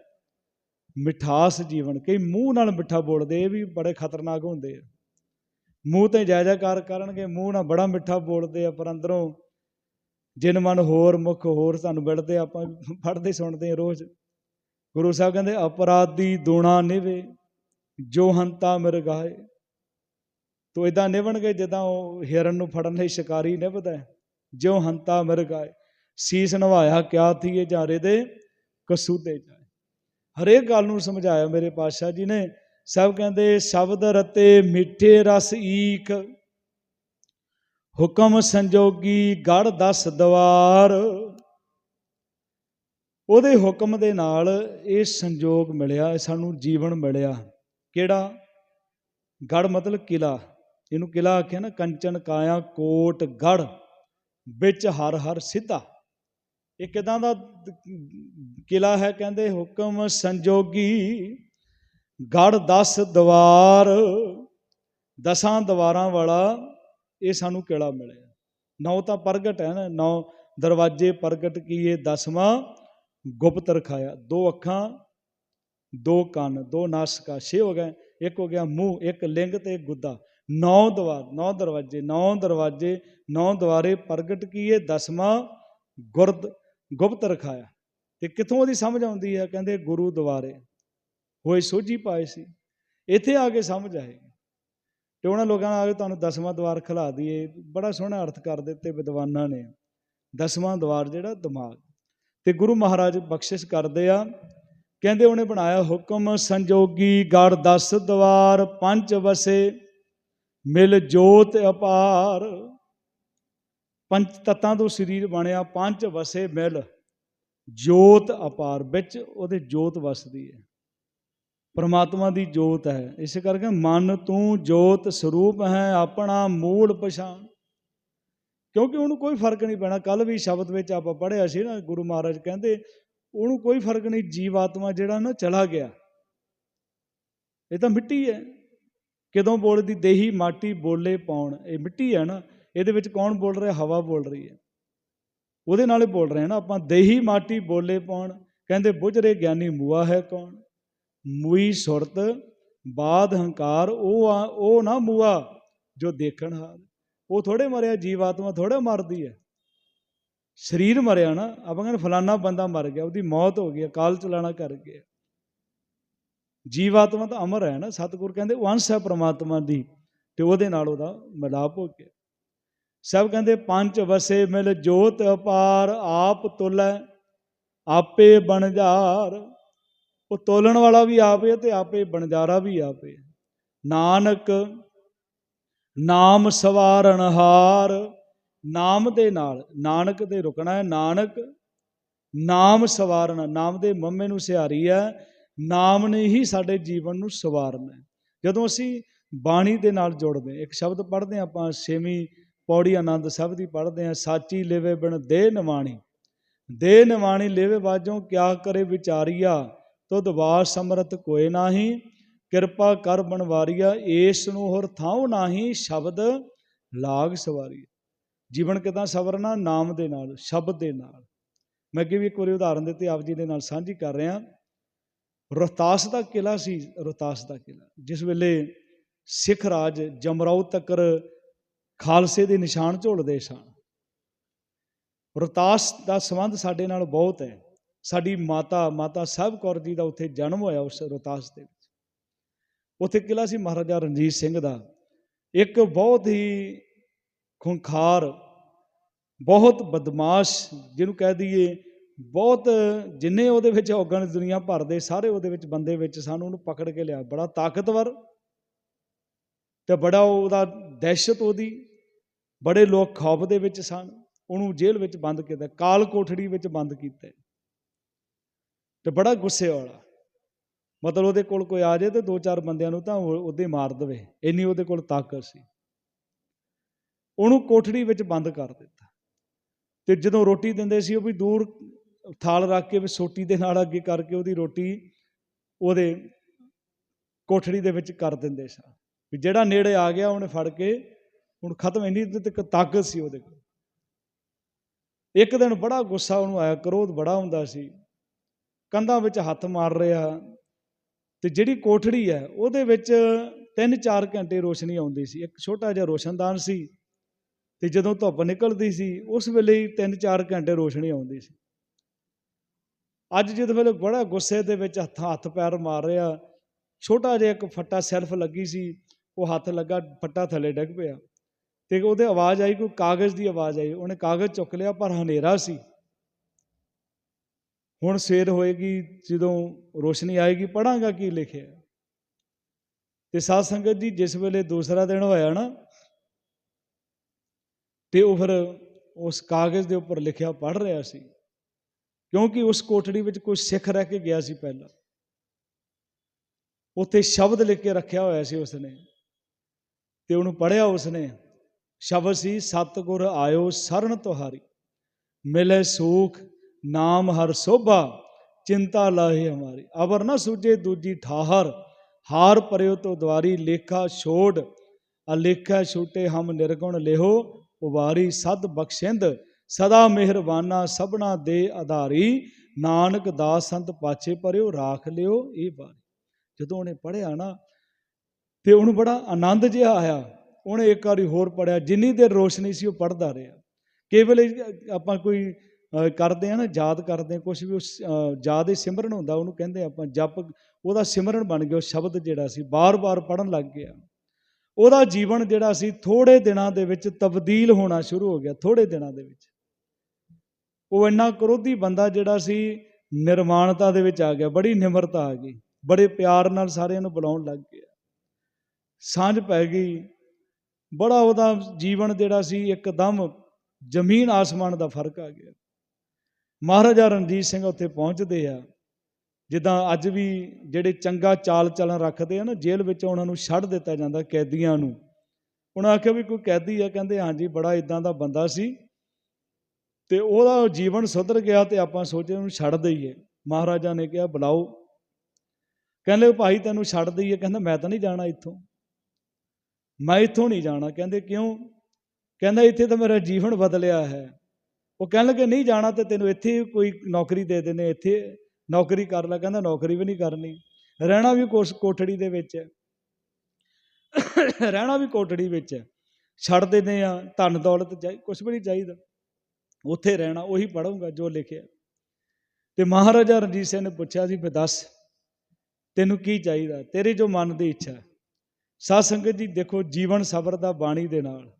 ਮਿਠਾਸ ਜੀਵਨ, ਕਈ ਮੂੰਹ ਨਾਲ ਮਿੱਠਾ ਬੋਲਦੇ, ਇਹ ਵੀ ਬੜੇ ਖਤਰਨਾਕ ਹੁੰਦੇ ਆ। ਮੂੰਹ ਤੇ ਜਾਇਜ਼ਾਕਾਰ ਕਰਨਗੇ, ਮੂੰਹ ਨਾਲ ਬੜਾ ਮਿੱਠਾ ਬੋਲਦੇ ਆ, ਪਰ ਅੰਦਰੋਂ ਜਿਨ ਮਨ ਹੋਰ ਮੁਖ ਹੋਰ ਸਾਨੂੰ ਮਿਲਦੇ ਆਪਾਂ ਪੜ੍ਹਦੇ ਸੁਣਦੇ ਰੋਜ਼। ਗੁਰੂ ਸਾਹਿਬ ਕਹਿੰਦੇ, ਅਪਰਾਧੀ ਦੂਣਾ ਨਿਵੇ, ਜੋ ਹੰਤਾ ਮਿਰਗਾਏ ਤੋ ਇਦਾਂ ਨਿਵਣਗੇ, ਜਿੱਦਾਂ ਉਹ ਹਿਰਨ ਨੂੰ ਫੜਨ ਲਈ ਸ਼ਿਕਾਰੀ ਨਿਭਦਾ ਹੈ ਜੋ ਹੰਤਾ ਮਿਰਗਾਏ ਸੀਸ ਨਵਾਇਆ ਕਿਆ ਥੀਏ ਜਾਰੇ ਦੇ ਕਸੂਦੇ ਜਾਏ? ਹਰੇਕ ਗੱਲ ਨੂੰ ਸਮਝਾਇਆ ਮੇਰੇ ਪਾਤਸ਼ਾਹ ਜੀ ਨੇ। ਸਭ ਕਹਿੰਦੇ, ਸ਼ਬਦ ਰਤੇ ਮਿੱਠੇ ਰਸ ਈਕ, ਹੁਕਮ ਸੰਜੋਗੀ ਗੜ ਦਸ ਦਵਾਰ। ਉਹਦੇ ਹੁਕਮ ਦੇ ਨਾਲ ਇਹ ਸੰਜੋਗ ਮਿਲਿਆ, ਸਾਨੂੰ ਜੀਵਨ ਮਿਲਿਆ। ਕਿਹੜਾ? ਗੜ ਮਤਲਬ ਕਿਲਾ ਇਹਨੂੰ ਕਿਲਾ ਆਖਿਆ ਨਾ, ਕੰਚਨ, ਕਾਇਆ, ਕੋਟ ਗੜ ਵਿੱਚ ਹਰ ਹਰ ਸਿੱਧਾ। ਇਹ ਕਿਦਾਂ ਦਾ ਕਿਲਾ ਹੈ ਕਹਿੰਦੇ? ਹੁਕਮ ਸੰਜੋਗੀ ਗੜ 10 ਦਵਾਰ, ਦਸਾਂ ਦਵਾਰਾਂ ਵਾਲਾ ਇਹ ਸਾਨੂੰ ਕਿਲਾ ਮਿਲਿਆ। ਨੌ ਤਾਂ ਪ੍ਰਗਟ ਹੈ ਨਾ, ਨੌ ਦਰਵਾਜੇ ਪ੍ਰਗਟ ਕੀਏ ਦਸਵਾਂ। ਗੁਪਤ ਰਖਾਇਆ। ਦੋ ਅੱਖਾਂ, ਦੋ ਕੰਨ, ਦੋ ਨਾਸਕਾ, ਛੇ ਹੋ ਗਏ, ਇੱਕ ਹੋ ਗਿਆ ਮੂੰਹ, ਇੱਕ ਲਿੰਗ ਤੇ ਇੱਕ ਗੁੱਦਾ। ਨੌ ਦਵਾਰ ਨੌ ਦਰਵਾਜੇ ਨੌ ਦਰਵਾਜੇ, ਨੌ ਦਵਾਰੇ ਪ੍ਰਗਟ ਕੀਏ, ਦਸਵਾਂ ਗੁਰਦ, ਗੁਪਤ ਰਖਾਇਆ। ਤੇ ਕਿੱਥੋਂ ਉਹਦੀ ਸਮਝ ਆਉਂਦੀ ਹੈ ਕਹਿੰਦੇ ਗੁਰੂ ਦੁਆਰੇ। ਹੋਏ ਸੋਝੀ ਪਾਏ ਸੀ। ਇੱਥੇ ਆ ਕੇ ਸਮਝ ਆਏਗੀ ਤੇ ਉਹਨਾਂ ਲੋਕਾਂ ਨਾਲ ਆ ਕੇ ਤੁਹਾਨੂੰ ਦਸਵਾਂ ਦਵਾਰ ਖਿਲਾ ਦਈਏ। ਬੜਾ ਸੋਹਣਾ ਅਰਥ ਕਰ ਦਿੱਤੇ ਵਿਦਵਾਨਾਂ ਨੇ। ਦਸਵਾਂ ਦਵਾਰ ਜਿਹੜਾ ਦਿਮਾਗ। ਤੇ ਗੁਰੂ ਮਹਾਰਾਜ ਬਖਸ਼ਿਸ਼ ਕਰਦੇ ਆ। ਕਹਿੰਦੇ ਉਹਨੇ ਬਣਾਇਆ ਹੁਕਮ, ਸੰਜੋਗੀ, ਗੜ ਦਸ ਦਵਾਰ, ਪੰਜ ਵਸੇ, ਮਿਲ ਜੋਤ ਅਪਾਰ। ਪੰਜ ਤਤਾਂ ਤੋਂ ਸਰੀਰ ਬਣਿਆ, ਪੰਜ ਵਸੇ ਮਿਲ ਜੋਤ ਅਪਾਰ, ਵਿੱਚ ਉਹਦੇ ਜੋਤ ਵਸਦੀ ਹੈ। ਪਰਮਾਤਮਾ ਦੀ ਜੋਤ ਹੈ। ਇਸ ਕਰਕੇ ਮਨ ਤੂੰ ਜੋਤ ਸਰੂਪ ਹੈ, ਆਪਣਾ ਮੂਲ ਪਛਾਣ। ਕਿਉਂਕਿ ਉਹਨੂੰ ਕੋਈ ਫ਼ਰਕ ਨਹੀਂ ਪੈਣਾ। ਕੱਲ ਵੀ ਸ਼ਬਦ ਵਿੱਚ ਆਪਾਂ ਪੜ੍ਹਿਆ ਸੀ ਨਾ, ਗੁਰੂ ਮਹਾਰਾਜ ਕਹਿੰਦੇ, ਉਹਨੂੰ ਕੋਈ ਫ਼ਰਕ ਨਹੀਂ ਜੀਵ ਆਤਮਾ ਜਿਹੜਾ ਨਾ ਚਲਾ ਗਿਆ। ਇਹ ਤਾਂ ਮਿੱਟੀ ਹੈ। ਕਿਦੋਂ ਬੋਲਦੀ, ਦੇਹੀ ਮਾਟੀ ਬੋਲੇ ਪਾਉਣ ਇਹ ਮਿੱਟੀ ਹੈ ਨਾ, ਇਹਦੇ ਵਿੱਚ ਕੌਣ ਬੋਲ ਰਿਹਾ? ਹਵਾ ਬੋਲ ਰਹੀ ਹੈ। ਉਹਦੇ ਨਾਲ ਹੀ ਬੋਲ ਰਹੇ ਹਾਂ ਨਾ ਆਪਾਂ, ਦੇਹੀ ਮਾਟੀ ਬੋਲੇ ਪਾਉਣ ਕਹਿੰਦੇ ਬੁਝਰੇ ਗਿਆਨੀ ਮੂਆ ਹੈ ਕੌਣ? ਮੂਈ ਸੁਰਤ, ਬਾਦ ਹੰਕਾਰ, ਉਹ ਆ, ਉਹ ਨਾ ਮੂਆ ਜੋ ਦੇਖਣ ਹਾਲ ਉਹ ਥੋੜੇ ਮਰਿਆ ਜੀਵ ਆਤਮਾ ਥੋੜੇ ਮਰਦੀ ਹੈ। ਸਰੀਰ ਮਰਿਆ ਨਾ, ਆਪਾਂ ਕਹਿੰਦੇ ਫਲਾਨਾ ਬੰਦਾ ਮਰ ਗਿਆ, ਉਹਦੀ ਮੌਤ ਹੋ ਗਈ ਅਕਾਲ ਚਲਾਣਾ ਕਰ ਗਿਆ। ਜੀਵ ਆਤਮਾ ਤਾਂ ਅਮਰ ਹੈ ਨਾ, ਸਤਿਗੁਰ ਕਹਿੰਦੇ ਉਹ ਅੰਸ਼ ਹੈ ਪ੍ਰਮਾਤਮਾ ਦੀ, ਤੇ ਉਹਦੇ ਨਾਲ ਉਹਦਾ ਮਿਲਾਪ ਹੋ ਗਿਆ। ਸਭ ਕਹਿੰਦੇ ਪੰਜ ਵਸੇ ਮਿਲ ਜੋਤ ਅਪਾਰ, ਆਪ ਤੁਲੈ, ਆਪੇ ਬਣਜਾਰ। ਉਹ ਤੋਲਣ ਵਾਲਾ ਵੀ ਆਪੇ ਤੇ ਆਪੇ ਬਣਜਾਰਾ ਵੀ ਆਪੇ ਨਾਨਕ ਨਾਮ ਸਵਾਰਨ ਹਾਰ। ਨਾਮ ਦੇ ਨਾਲ ਨਾਨਕ ਦੇ ਰੁਕਣਾ ਹੈ। ਨਾਨਕ ਨਾਮ ਸਵਾਰਨ ਨਾਮ ਦੇ ਮੰਮੇ ਨੂੰ ਸਿਹਾਰੀ ਹੈ। ਨਾਮ ਨੇ ਹੀ ਸਾਡੇ ਜੀਵਨ ਨੂੰ ਸਵਾਰਨਾ ਹੈ। ਜਦੋਂ ਅਸੀਂ ਬਾਣੀ ਦੇ ਨਾਲ ਜੁੜਦੇ ਹਾਂ, ਇੱਕ ਸ਼ਬਦ ਪੜ੍ਹਦੇ ਹਾਂ ਆਪਾਂ ਛੇਵੀਂ ਪੌੜੀ ਆਨੰਦ ਸਾਹਿਬ ਦੀ ਪੜ੍ਹਦੇ ਹਾਂ ਸਾਚੀ ਲਿਵੇ ਬਿਨ ਦੇ ਨਿਵਾਣੀ। ਦੇ ਨਿਵਾਣੀ ਲੇਵੇ ਬਾਜੋਂ ਕਿਆ ਕਰੇ ਵਿਚਾਰੀਆ ਤੁਧ ਵਾਸ ਸਮਰਤ ਕੋਏ ਨਾਹੀ। ਕਿਰਪਾ ਕਰ ਬਣਵਾਰੀਆ ਏਸ ਨੂੰ ਹੋਰ ਥਾਉ ਨਾਹੀ ਸ਼ਬਦ ਲਾਗ ਸਵਾਰੀ ਜੀਵਨ ਕਿਦਾਂ ਸਵਰਨਾ ਨਾਮ ਦੇ ਨਾਲ, ਸ਼ਬਦ ਦੇ ਨਾਲ। ਮੈਂ ਅੱਗੇ ਵੀ ਇੱਕ ਵਾਰੀ ਉਦਾਹਰਨ ਦਿੱਤੀ, ਆਪ ਜੀ ਦੇ ਨਾਲ ਸਾਂਝੀ ਕਰ ਰਿਹਾ। ਰੋਹਤਾਸ ਦਾ ਕਿਲਾ ਸੀ, ਰੋਹਤਾਸ ਦਾ ਕਿਲਾ ਜਿਸ ਵੇਲੇ ਸਿੱਖ ਰਾਜ ਜਮਰਾਉ ਤੱਕਰ ਖਾਲਸੇ ਦੇ ਨਿਸ਼ਾਨ ਝੋਲਦੇ ਸਨ। ਰੋਹਤਾਸ ਦਾ ਸੰਬੰਧ ਸਾਡੇ ਨਾਲ ਬਹੁਤ ਹੈ। ਸਾਡੀ ਮਾਤਾ ਮਾਤਾ ਸਾਹਿਬ ਕੌਰ ਜੀ ਦਾ ਉੱਥੇ ਜਨਮ ਹੋਇਆ ਉਸ ਰੋਹਤਾਸ ਦੇ ਉੱਥੇ ਕਿਲਾ ਸੀ ਮਹਾਰਾਜਾ ਰਣਜੀਤ ਸਿੰਘ ਦਾ। ਇੱਕ ਬਹੁਤ ਹੀ ਖੁੰਖਾਰ, ਬਹੁਤ ਬਦਮਾਸ਼ ਜਿਹਨੂੰ ਕਹਿ ਦਈਏ, ਬਹੁਤ ਜਿੰਨੇ ਉਹਦੇ ਵਿੱਚ ਔਗਣ ਦੁਨੀਆ ਭਰ ਦੇ, ਸਾਰੇ ਉਹਦੇ ਵਿੱਚ ਬੰਦੇ ਵਿੱਚ ਸਾਨੂੰ ਉਹਨੂੰ ਪਕੜ ਕੇ ਲਿਆ। ਬੜਾ ਤਾਕਤਵਰ ਤੇ ਬੜਾ ਉਹਦਾ ਦਹਿਸ਼ਤ ਉਹਦੀ। ਬੜੇ ਲੋਕ ਖੌਫ ਦੇ ਵਿੱਚ ਸਨ। ਉਹਨੂੰ ਜੇਲ੍ਹ ਵਿੱਚ ਬੰਦ ਕੀਤਾ, ਕਾਲ ਕੋਠੜੀ ਵਿੱਚ ਬੰਦ ਕੀਤਾ। ਤੇ ਬੜਾ ਗੁੱਸੇ ਵਾਲਾ। ਮਤਲਬ ਉਹਦੇ ਕੋਲ ਕੋਈ ਆ ਜਾਏ ਤੇ ਦੋ ਚਾਰ ਬੰਦਿਆਂ ਨੂੰ ਤਾਂ ਉਹਦੇ ਮਾਰ ਦੇਵੇ। ਇੰਨੀ ਉਹਦੇ ਕੋਲ ਤਾਕਤ ਸੀ। ਉਹਨੂੰ ਕੋਠੜੀ ਵਿੱਚ ਬੰਦ ਕਰ ਦਿੱਤਾ। ਤੇ ਜਦੋਂ ਰੋਟੀ ਦਿੰਦੇ ਸੀ ਉਹ ਵੀ ਦੂਰ ਥਾਲ ਰੱਖ ਕੇ ਵੀ ਸੋਟੀ ਦੇ ਨਾਲ ਅੱਗੇ ਕਰਕੇ ਉਹਦੀ ਰੋਟੀ ਉਹਦੇ ਕੋਠੜੀ ਦੇ ਵਿੱਚ ਕਰ ਦਿੰਦੇ ਸਨ। ਵੀ ਜਿਹੜਾ ਨੇੜੇ ਆ ਗਿਆ ਉਹਨੇ ਫੜ ਕੇ ਹੁਣ ਖਤਮ। ਇੰਨੀ ਤੇ ਤਾਕਤ ਸੀ ਉਹਦੇ ਕੋਲ। ਇੱਕ ਦਿਨ ਬੜਾ ਗੁੱਸਾ ਉਹਨੂੰ ਆਇਆ, ਕਰੋਧ ਬੜਾ ਹੁੰਦਾ ਸੀ। ਕੰਧਾਂ ਵਿੱਚ ਹੱਥ ਮਾਰ ਰਿਹਾ। ਤੇ ਜਿਹੜੀ ਕੋਠੜੀ ਹੈ, ਉਹਦੇ ਵਿੱਚ 3-4 ਘੰਟੇ ਰੋਸ਼ਨੀ ਆਉਂਦੀ ਸੀ। ਇੱਕ ਛੋਟਾ ਜਿਹਾ ਰੋਸ਼ਨਦਾਨ ਸੀ ਤੇ ਜਦੋਂ ਧੁੱਪ ਨਿਕਲਦੀ ਸੀ, ਉਸ ਵੇਲੇ ਹੀ 3-4 ਘੰਟੇ ਰੋਸ਼ਨੀ ਆਉਂਦੀ ਸੀ। ਅੱਜ ਜਦ ਵੇਲੇ ਬੜਾ ਗੁੱਸੇ ਦੇ ਵਿੱਚ ਹੱਥ ਹੱਥ ਪੈਰ ਮਾਰ ਰਿਹਾ, ਛੋਟਾ ਜਿਹਾ ਇੱਕ ਫੱਟਾ ਸੈਲਫ ਲੱਗੀ ਸੀ, ਉਹ ਹੱਥ ਲੱਗਾ, ਫੱਟਾ ਥੱਲੇ ਡਿੱਗ ਪਿਆ ਤੇ ਉਹਦੇ ਆਵਾਜ਼ ਆਈ, ਕੋਈ ਕਾਗਜ਼ ਦੀ ਆਵਾਜ਼ ਆਈ। ਉਹਨੇ ਕਾਗਜ਼ ਚੁੱਕ ਲਿਆ, ਪਰ ਹਨੇਰਾ ਸੀ। ਹੁਣ ਸਵੇਰ ਹੋਏਗੀ, ਜਦੋਂ ਰੋਸ਼ਨੀ ਆਏਗੀ, ਪੜਾਂਗਾ ਕੀ ਲਿਖਿਆ? ਤੇ ਸਾਧ ਸੰਗਤ ਜੀ, ਜਿਸ ਵੇਲੇ ਦੂਸਰਾ ਦਿਨ ਹੋਇਆ ਨਾ, ਤੇ ਉਹ ਫਿਰ ਉਸ ਕਾਗਜ਼ ਦੇ ਉੱਪਰ ਲਿਖਿਆ ਪੜ ਰਿਹਾ ਸੀ। ਕਿਉਂਕਿ ਉਸ ਕੋਠੜੀ ਵਿੱਚ ਕੋਈ ਸਿੱਖ ਰਹਿ ਕੇ ਗਿਆ ਸੀ ਪਹਿਲਾਂ। ਉੱਥੇ ਸ਼ਬਦ ਲਿਖ ਕੇ ਰੱਖਿਆ ਹੋਇਆ ਸੀ ਉਸਨੇ। ਤੇ ਉਹਨੂੰ ਪੜਿਆ ਉਸਨੇ, ਸ਼ਬਦ ਸੀ, ਸਤਿਗੁਰ ਆਇਓ ਸਰਨ ਤੁਹਾਰੀ, ਮਿਲੇ ਸੂਖ ਨਾਮ ਹਰ ਸੋਭਾ, ਚਿੰਤਾ ਲਾਹੇ ਹਮਾਰੀ। ਅਵਰ ਨਾ ਸੂਝੇ ਦੂਜੀ ਠਾਹਰ, ਹਾਰ ਪਰਿਓ ਤੋ ਦਵਾਰੀ, ਲੇਖਾ ਛੋੜ, ਅਲੇਖਾ ਛੂਟੇ ਹਮ ਨਿਰਗੁਣ ਲਿਹੋ, ਉਵਾਰੀ ਸਦ ਬਖਸ਼ਿੰਦ, ਸਦਾ ਮਿਹਰਬਾਨਾ ਸਭਨਾ ਦੇ ਆਧਾਰੀ, ਨਾਨਕ ਦਾਸ ਸੰਤ ਪਾਛੇ ਪਰਿਓ ਰਾਖ ਲਿਓ ਇਹ ਬਾਣੀ ਜਦੋਂ ਉਹਨੇ ਪੜਿਆ ਨਾ, ਤੇ ਉਹਨੂੰ ਬੜਾ ਆਨੰਦ ਜਿਹਾ ਆਇਆ। ਉਹਨੇ ਇੱਕ ਵਾਰੀ ਹੋਰ ਪੜਿਆ ਜਿੰਨੀ ਦੇਰ ਰੋਸ਼ਨੀ ਸੀ ਉਹ ਪੜਦਾ ਰਿਹਾ। ਕੇਵਲ ਇਹ, ਆਪਾਂ ਕੋਈ ਕਰਦੇ ਆ ਨਾ, ਯਾਦ ਕਰਦੇ ਆ ਕੁਝ ਵੀ ਉਸ ਯਾਦ ਹੀ ਸਿਮਰਨ ਹੁੰਦਾ, ਉਹਨੂੰ ਕਹਿੰਦੇ ਆਪਾਂ, ਜਪ, ਉਹਦਾ ਸਿਮਰਨ ਬਣ ਗਿਆ, ਉਹ ਸ਼ਬਦ ਜਿਹੜਾ ਸੀ, ਬਾਰ-ਬਾਰ ਪੜਨ ਲੱਗ ਗਿਆ। ਉਹਦਾ ਜੀਵਨ ਜਿਹੜਾ ਸੀ ਥੋੜੇ ਦਿਨਾਂ ਦੇ ਵਿੱਚ ਤਬਦੀਲ ਹੋਣਾ ਸ਼ੁਰੂ ਹੋ ਗਿਆ ਥੋੜੇ ਦਿਨਾਂ ਦੇ ਵਿੱਚ। ਉਹ ਇੰਨਾ ਕਰੋਧੀ ਬੰਦਾ ਜਿਹੜਾ ਸੀ, ਨਿਰਮਾਣਤਾ ਦੇ ਵਿੱਚ ਆ ਗਿਆ, ਬੜੀ ਨਿਮਰਤਾ ਆ ਗਈ, ਬੜੇ ਪਿਆਰ ਨਾਲ ਸਾਰਿਆਂ ਨੂੰ ਬੁਲਾਉਣ ਲੱਗ ਗਿਆ। ਸਾਂਝ ਪੈ ਗਈ, ਬੜਾ ਉਹਦਾ ਜੀਵਨ ਜਿਹੜਾ ਸੀ, ਇੱਕਦਮ ਜ਼ਮੀਨ ਆਸਮਾਨ ਦਾ ਫ਼ਰਕ ਆ ਗਿਆ। ਮਹਾਰਾਜਾ ਰਣਜੀਤ ਸਿੰਘ ਉੱਥੇ ਪਹੁੰਚਦੇ ਆ। ਜਿੱਦਾਂ ਅੱਜ ਵੀ ਜਿਹੜੇ ਚੰਗਾ ਚਾਲ ਚੱਲਣ ਰੱਖਦੇ ਆ ਨਾ, ਜੇਲ੍ਹ ਵਿੱਚ ਉਹਨਾਂ ਨੂੰ ਛੱਡ ਦਿੱਤਾ ਜਾਂਦਾ ਕੈਦੀਆਂ ਨੂੰ। ਉਹਨਾਂ ਆਖਿਆ ਵੀ ਕੋਈ ਕੈਦੀ ਆ? ਕਹਿੰਦੇ, ਹਾਂਜੀ, ਬੜਾ ਇਦਾਂ ਦਾ ਬੰਦਾ ਸੀ। ਤੇ ਉਹਦਾ ਜੀਵਨ ਸੁਧਰ ਗਿਆ ਤੇ ਆਪਾਂ ਸੋਚੇ ਉਹਨੂੰ ਛੱਡ ਦਈਏ। ਮਹਾਰਾਜਾ ਨੇ ਕਿਹਾ, ਬੁਲਾਓ। ਕਹਿੰਦੇ ਭਾਈ ਤੈਨੂੰ ਛੱਡ ਦਈਏ। ਕਹਿੰਦਾ, ਮੈਂ ਤਾਂ ਨਹੀਂ ਜਾਣਾ ਇੱਥੋਂ। ਮੈਂ ਇੱਥੋਂ ਨਹੀਂ ਜਾਣਾ। ਕਹਿੰਦੇ, ਕਿਉਂ? ਕਹਿੰਦਾ, ਇੱਥੇ ਤਾਂ ਮੇਰਾ ਜੀਵਨ ਬਦਲਿਆ ਹੈ। ਉਹ ਕਹਿਣ ਲੱਗੇ, ਨਹੀਂ ਜਾਣਾ ਤੇ ਤੈਨੂੰ ਇੱਥੇ ਕੋਈ ਨੌਕਰੀ ਦੇ ਦੇਣੇ ਇੱਥੇ ਨੌਕਰੀ ਕਰ ਲੈ। ਕਹਿੰਦਾ, ਨੌਕਰੀ ਵੀ ਨਹੀਂ ਕਰਨੀ। ਰਹਿਣਾ ਵੀ ਕੋਸ, ਕੋਠੜੀ ਦੇ ਵਿੱਚ। ਹੈ ਰਹਿਣਾ ਵੀ ਕੋਠੜੀ ਵਿੱਚ। ਹੈ ਛੱਡ ਦਿੰਦੇ ਆ ਧਨ ਦੌਲਤ ਕੁਝ ਵੀ ਨਹੀਂ ਚਾਹੀਦਾ। ਉੱਥੇ ਰਹਿਣਾ, ਉਹੀ ਪੜੂੰਗਾ ਜੋ ਲਿਖਿਆ। ਤੇ ਮਹਾਰਾਜਾ ਰਣਜੀਤ ਸਿੰਘ ਨੇ ਪੁੱਛਿਆ ਸੀ ਵੀ ਦੱਸ, ਤੈਨੂੰ ਕੀ ਚਾਹੀਦਾ? ਤੇਰੀ ਜੋ ਮਨ ਦੀ ਇੱਛਾ ਹੈ। ਸਾਧ ਸੰਗਤ ਜੀ, ਦੇਖੋ ਜੀਵਨ ਸਬਰ ਦਾ ਬਾਣੀ ਦੇ ਨਾਲ।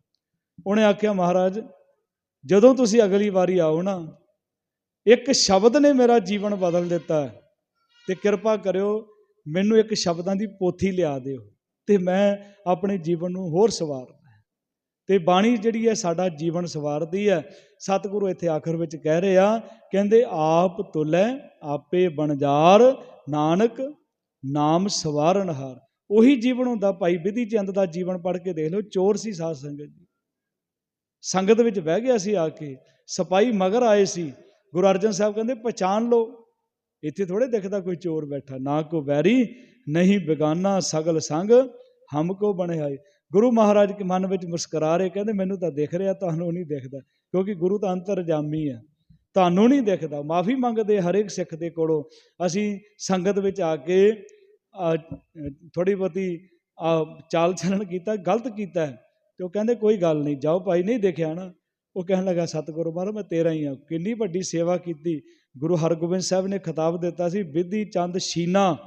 ਉਹਨੇ ਆਖਿਆ, ਮਹਾਰਾਜ ਜਦੋਂ ਤੁਸੀਂ ਅਗਲੀ ਵਾਰੀ ਆਓ ਨਾ, ਇੱਕ ਸ਼ਬਦ ਨੇ ਮੇਰਾ ਜੀਵਨ ਬਦਲ ਦਿੱਤਾ ਹੈ ਤੇ ਕਿਰਪਾ ਕਰਿਓ ਮੈਨੂੰ ਇੱਕ ਸ਼ਬਦਾਂ ਦੀ ਪੋਥੀ ਲਿਆ ਦਿਓ ਤੇ ਮੈਂ ਆਪਣੇ ਜੀਵਨ ਨੂੰ ਹੋਰ ਸਵਾਰਨਾ ਹੈ। ਤੇ ਬਾਣੀ ਜਿਹੜੀ ਹੈ ਸਾਡਾ ਜੀਵਨ ਸਵਾਰਦੀ ਹੈ। ਸਤਿਗੁਰੂ ਇੱਥੇ ਆਖਰ ਵਿੱਚ ਕਹਿ ਰਹੇ ਆ ਕਹਿੰਦੇ, ਆਪ ਤੁਲੈ, ਆਪੇ ਬਣਜਾਰ, ਨਾਨਕ, ਨਾਮ ਸਵਾਰਨ ਹਾਰ ਉਹੀ ਜੀਵਨ ਹੁੰਦਾ, ਭਾਈ ਵਿਧੀ ਚੰਦ ਦਾ ਜੀਵਨ ਪੜ੍ਹ ਕੇ ਦੇਖ ਲਓ, ਚੋਰ ਸੀ ਸਾਧ ਸੰਗਤ ਜੀ। ਸੰਗਤ ਵਿੱਚ ਬਹਿ ਗਿਆ ਸੀ ਆ ਕੇ ਸਪਾਈ ਮਗਰ ਆਏ ਸੀ। ਗੁਰੂ ਅਰਜਨ ਸਾਹਿਬ ਕਹਿੰਦੇ, ਪਛਾਣ ਲਓ, ਇੱਥੇ ਥੋੜੇ ਦਿਖਦਾ ਕੋਈ ਚੋਰ ਬੈਠਾ, ਨਾ ਕੋ ਵੈਰੀ, ਨਹੀਂ ਬੇਗਾਨਾ ਸਗਲ ਸੰਗ, ਹਮ ਕੋ ਬਣਿਆਏ ਗੁਰੂ ਮਹਾਰਾਜ ਕੇ ਮਨ ਵਿੱਚ ਮੁਸਕਰਾ ਰਹੇ, ਕਹਿੰਦੇ, ਮੈਨੂੰ ਤਾਂ ਦਿਖ ਰਿਹਾ, ਤੁਹਾਨੂੰ ਨਹੀਂ ਦਿਖਦਾ, ਕਿਉਂਕਿ ਗੁਰੂ ਤਾਂ ਅੰਤਰਜਾਮੀ ਹੈ। ਤੁਹਾਨੂੰ ਨਹੀਂ ਦਿਖਦਾ, ਮਾਫੀ ਮੰਗਦੇ ਹਰੇਕ ਸਿੱਖ ਦੇ ਕੋਲੋਂ। ਅਸੀਂ ਸੰਗਤ ਵਿੱਚ ਆ ਕੇ ਥੋੜੀ ਬਹੁਤੀ ਚਾਲ ਚਲਣ ਕੀਤਾ, ਗਲਤ ਕੀਤਾ ਤੇ ਉਹ ਕਹਿੰਦੇ ਕੋਈ ਗੱਲ ਨਹੀਂ, ਜਾਓ ਭਾਈ ਨਹੀਂ ਦੇਖਿਆ ਨਾ। ਉਹ ਕਹਿਣ ਲੱਗਾ, ਸਤਿਗੁਰੂ ਮਹਾਰਾਜ, ਮੈਂ ਤੇਰਾ ਹੀ ਆ ਕਿੰਨੀ ਵੱਡੀ ਸੇਵਾ ਕੀਤੀ। ਗੁਰੂ ਹਰਗੋਬਿੰਦ ਸਾਹਿਬ ਨੇ ਖਿਤਾਬ ਦਿੱਤਾ ਸੀ, ਵਿਧੀ ਚੰਦ ਸ਼ੀਨਾ,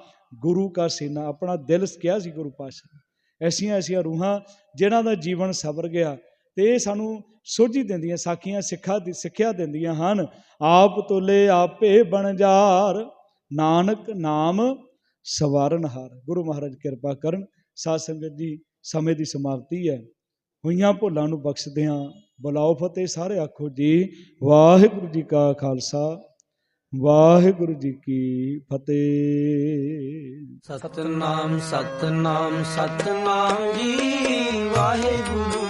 ਗੁਰੂ ਕਾ ਸੀਨਾ। ਆਪਣਾ ਦਿਲ ਕਿਹਾ ਸੀ ਗੁਰੂ ਪਾਤਸ਼ਾਹ ਐਸੀਆਂ ਐਸੀਆਂ ਰੂਹਾਂ ਜਿਨ੍ਹਾਂ ਦਾ ਜੀਵਨ ਸਬਰ ਗਿਆ। ਤੇ ਇਹ ਸਾਨੂੰ ਸੋਝੀ ਦਿੰਦੀਆਂ, ਸਾਖੀਆਂ ਸਿੱਖਾ ਦੀ, ਸਿੱਖਿਆ ਦਿੰਦੀਆਂ ਹਨ। ਆਪ ਤੋਲੇ ਆਪੇ ਬਣਜਾਰ ਨਾਨਕ ਨਾਮ ਸਵਾਰਨ ਹਾਰ। ਗੁਰੂ ਮਹਾਰਾਜ ਕਿਰਪਾ ਕਰਨ, ਸਾਧ ਸੰਗਤ ਜੀ, ਸਮੇਂ ਦੀ ਸਮਾਪਤੀ ਹੈ। ਹੋਈਆਂ ਭੁੱਲਾਂ ਨੂੰ ਬਖਸ਼ਦਿਆਂ ਬੁਲਾਓ ਫਤਿਹ ਸਾਰੇ ਆਖੋ ਜੀ। ਵਾਹਿਗੁਰੂ ਜੀ ਕਾ ਖਾਲਸਾ, ਵਾਹਿਗੁਰੂ ਜੀ ਕੀ ਫਤਿਹ। ਸਤਨਾਮ ਸਤਨਾਮ ਸਤਨਾਮ ਜੀ, ਵਾਹਿਗੁਰੂ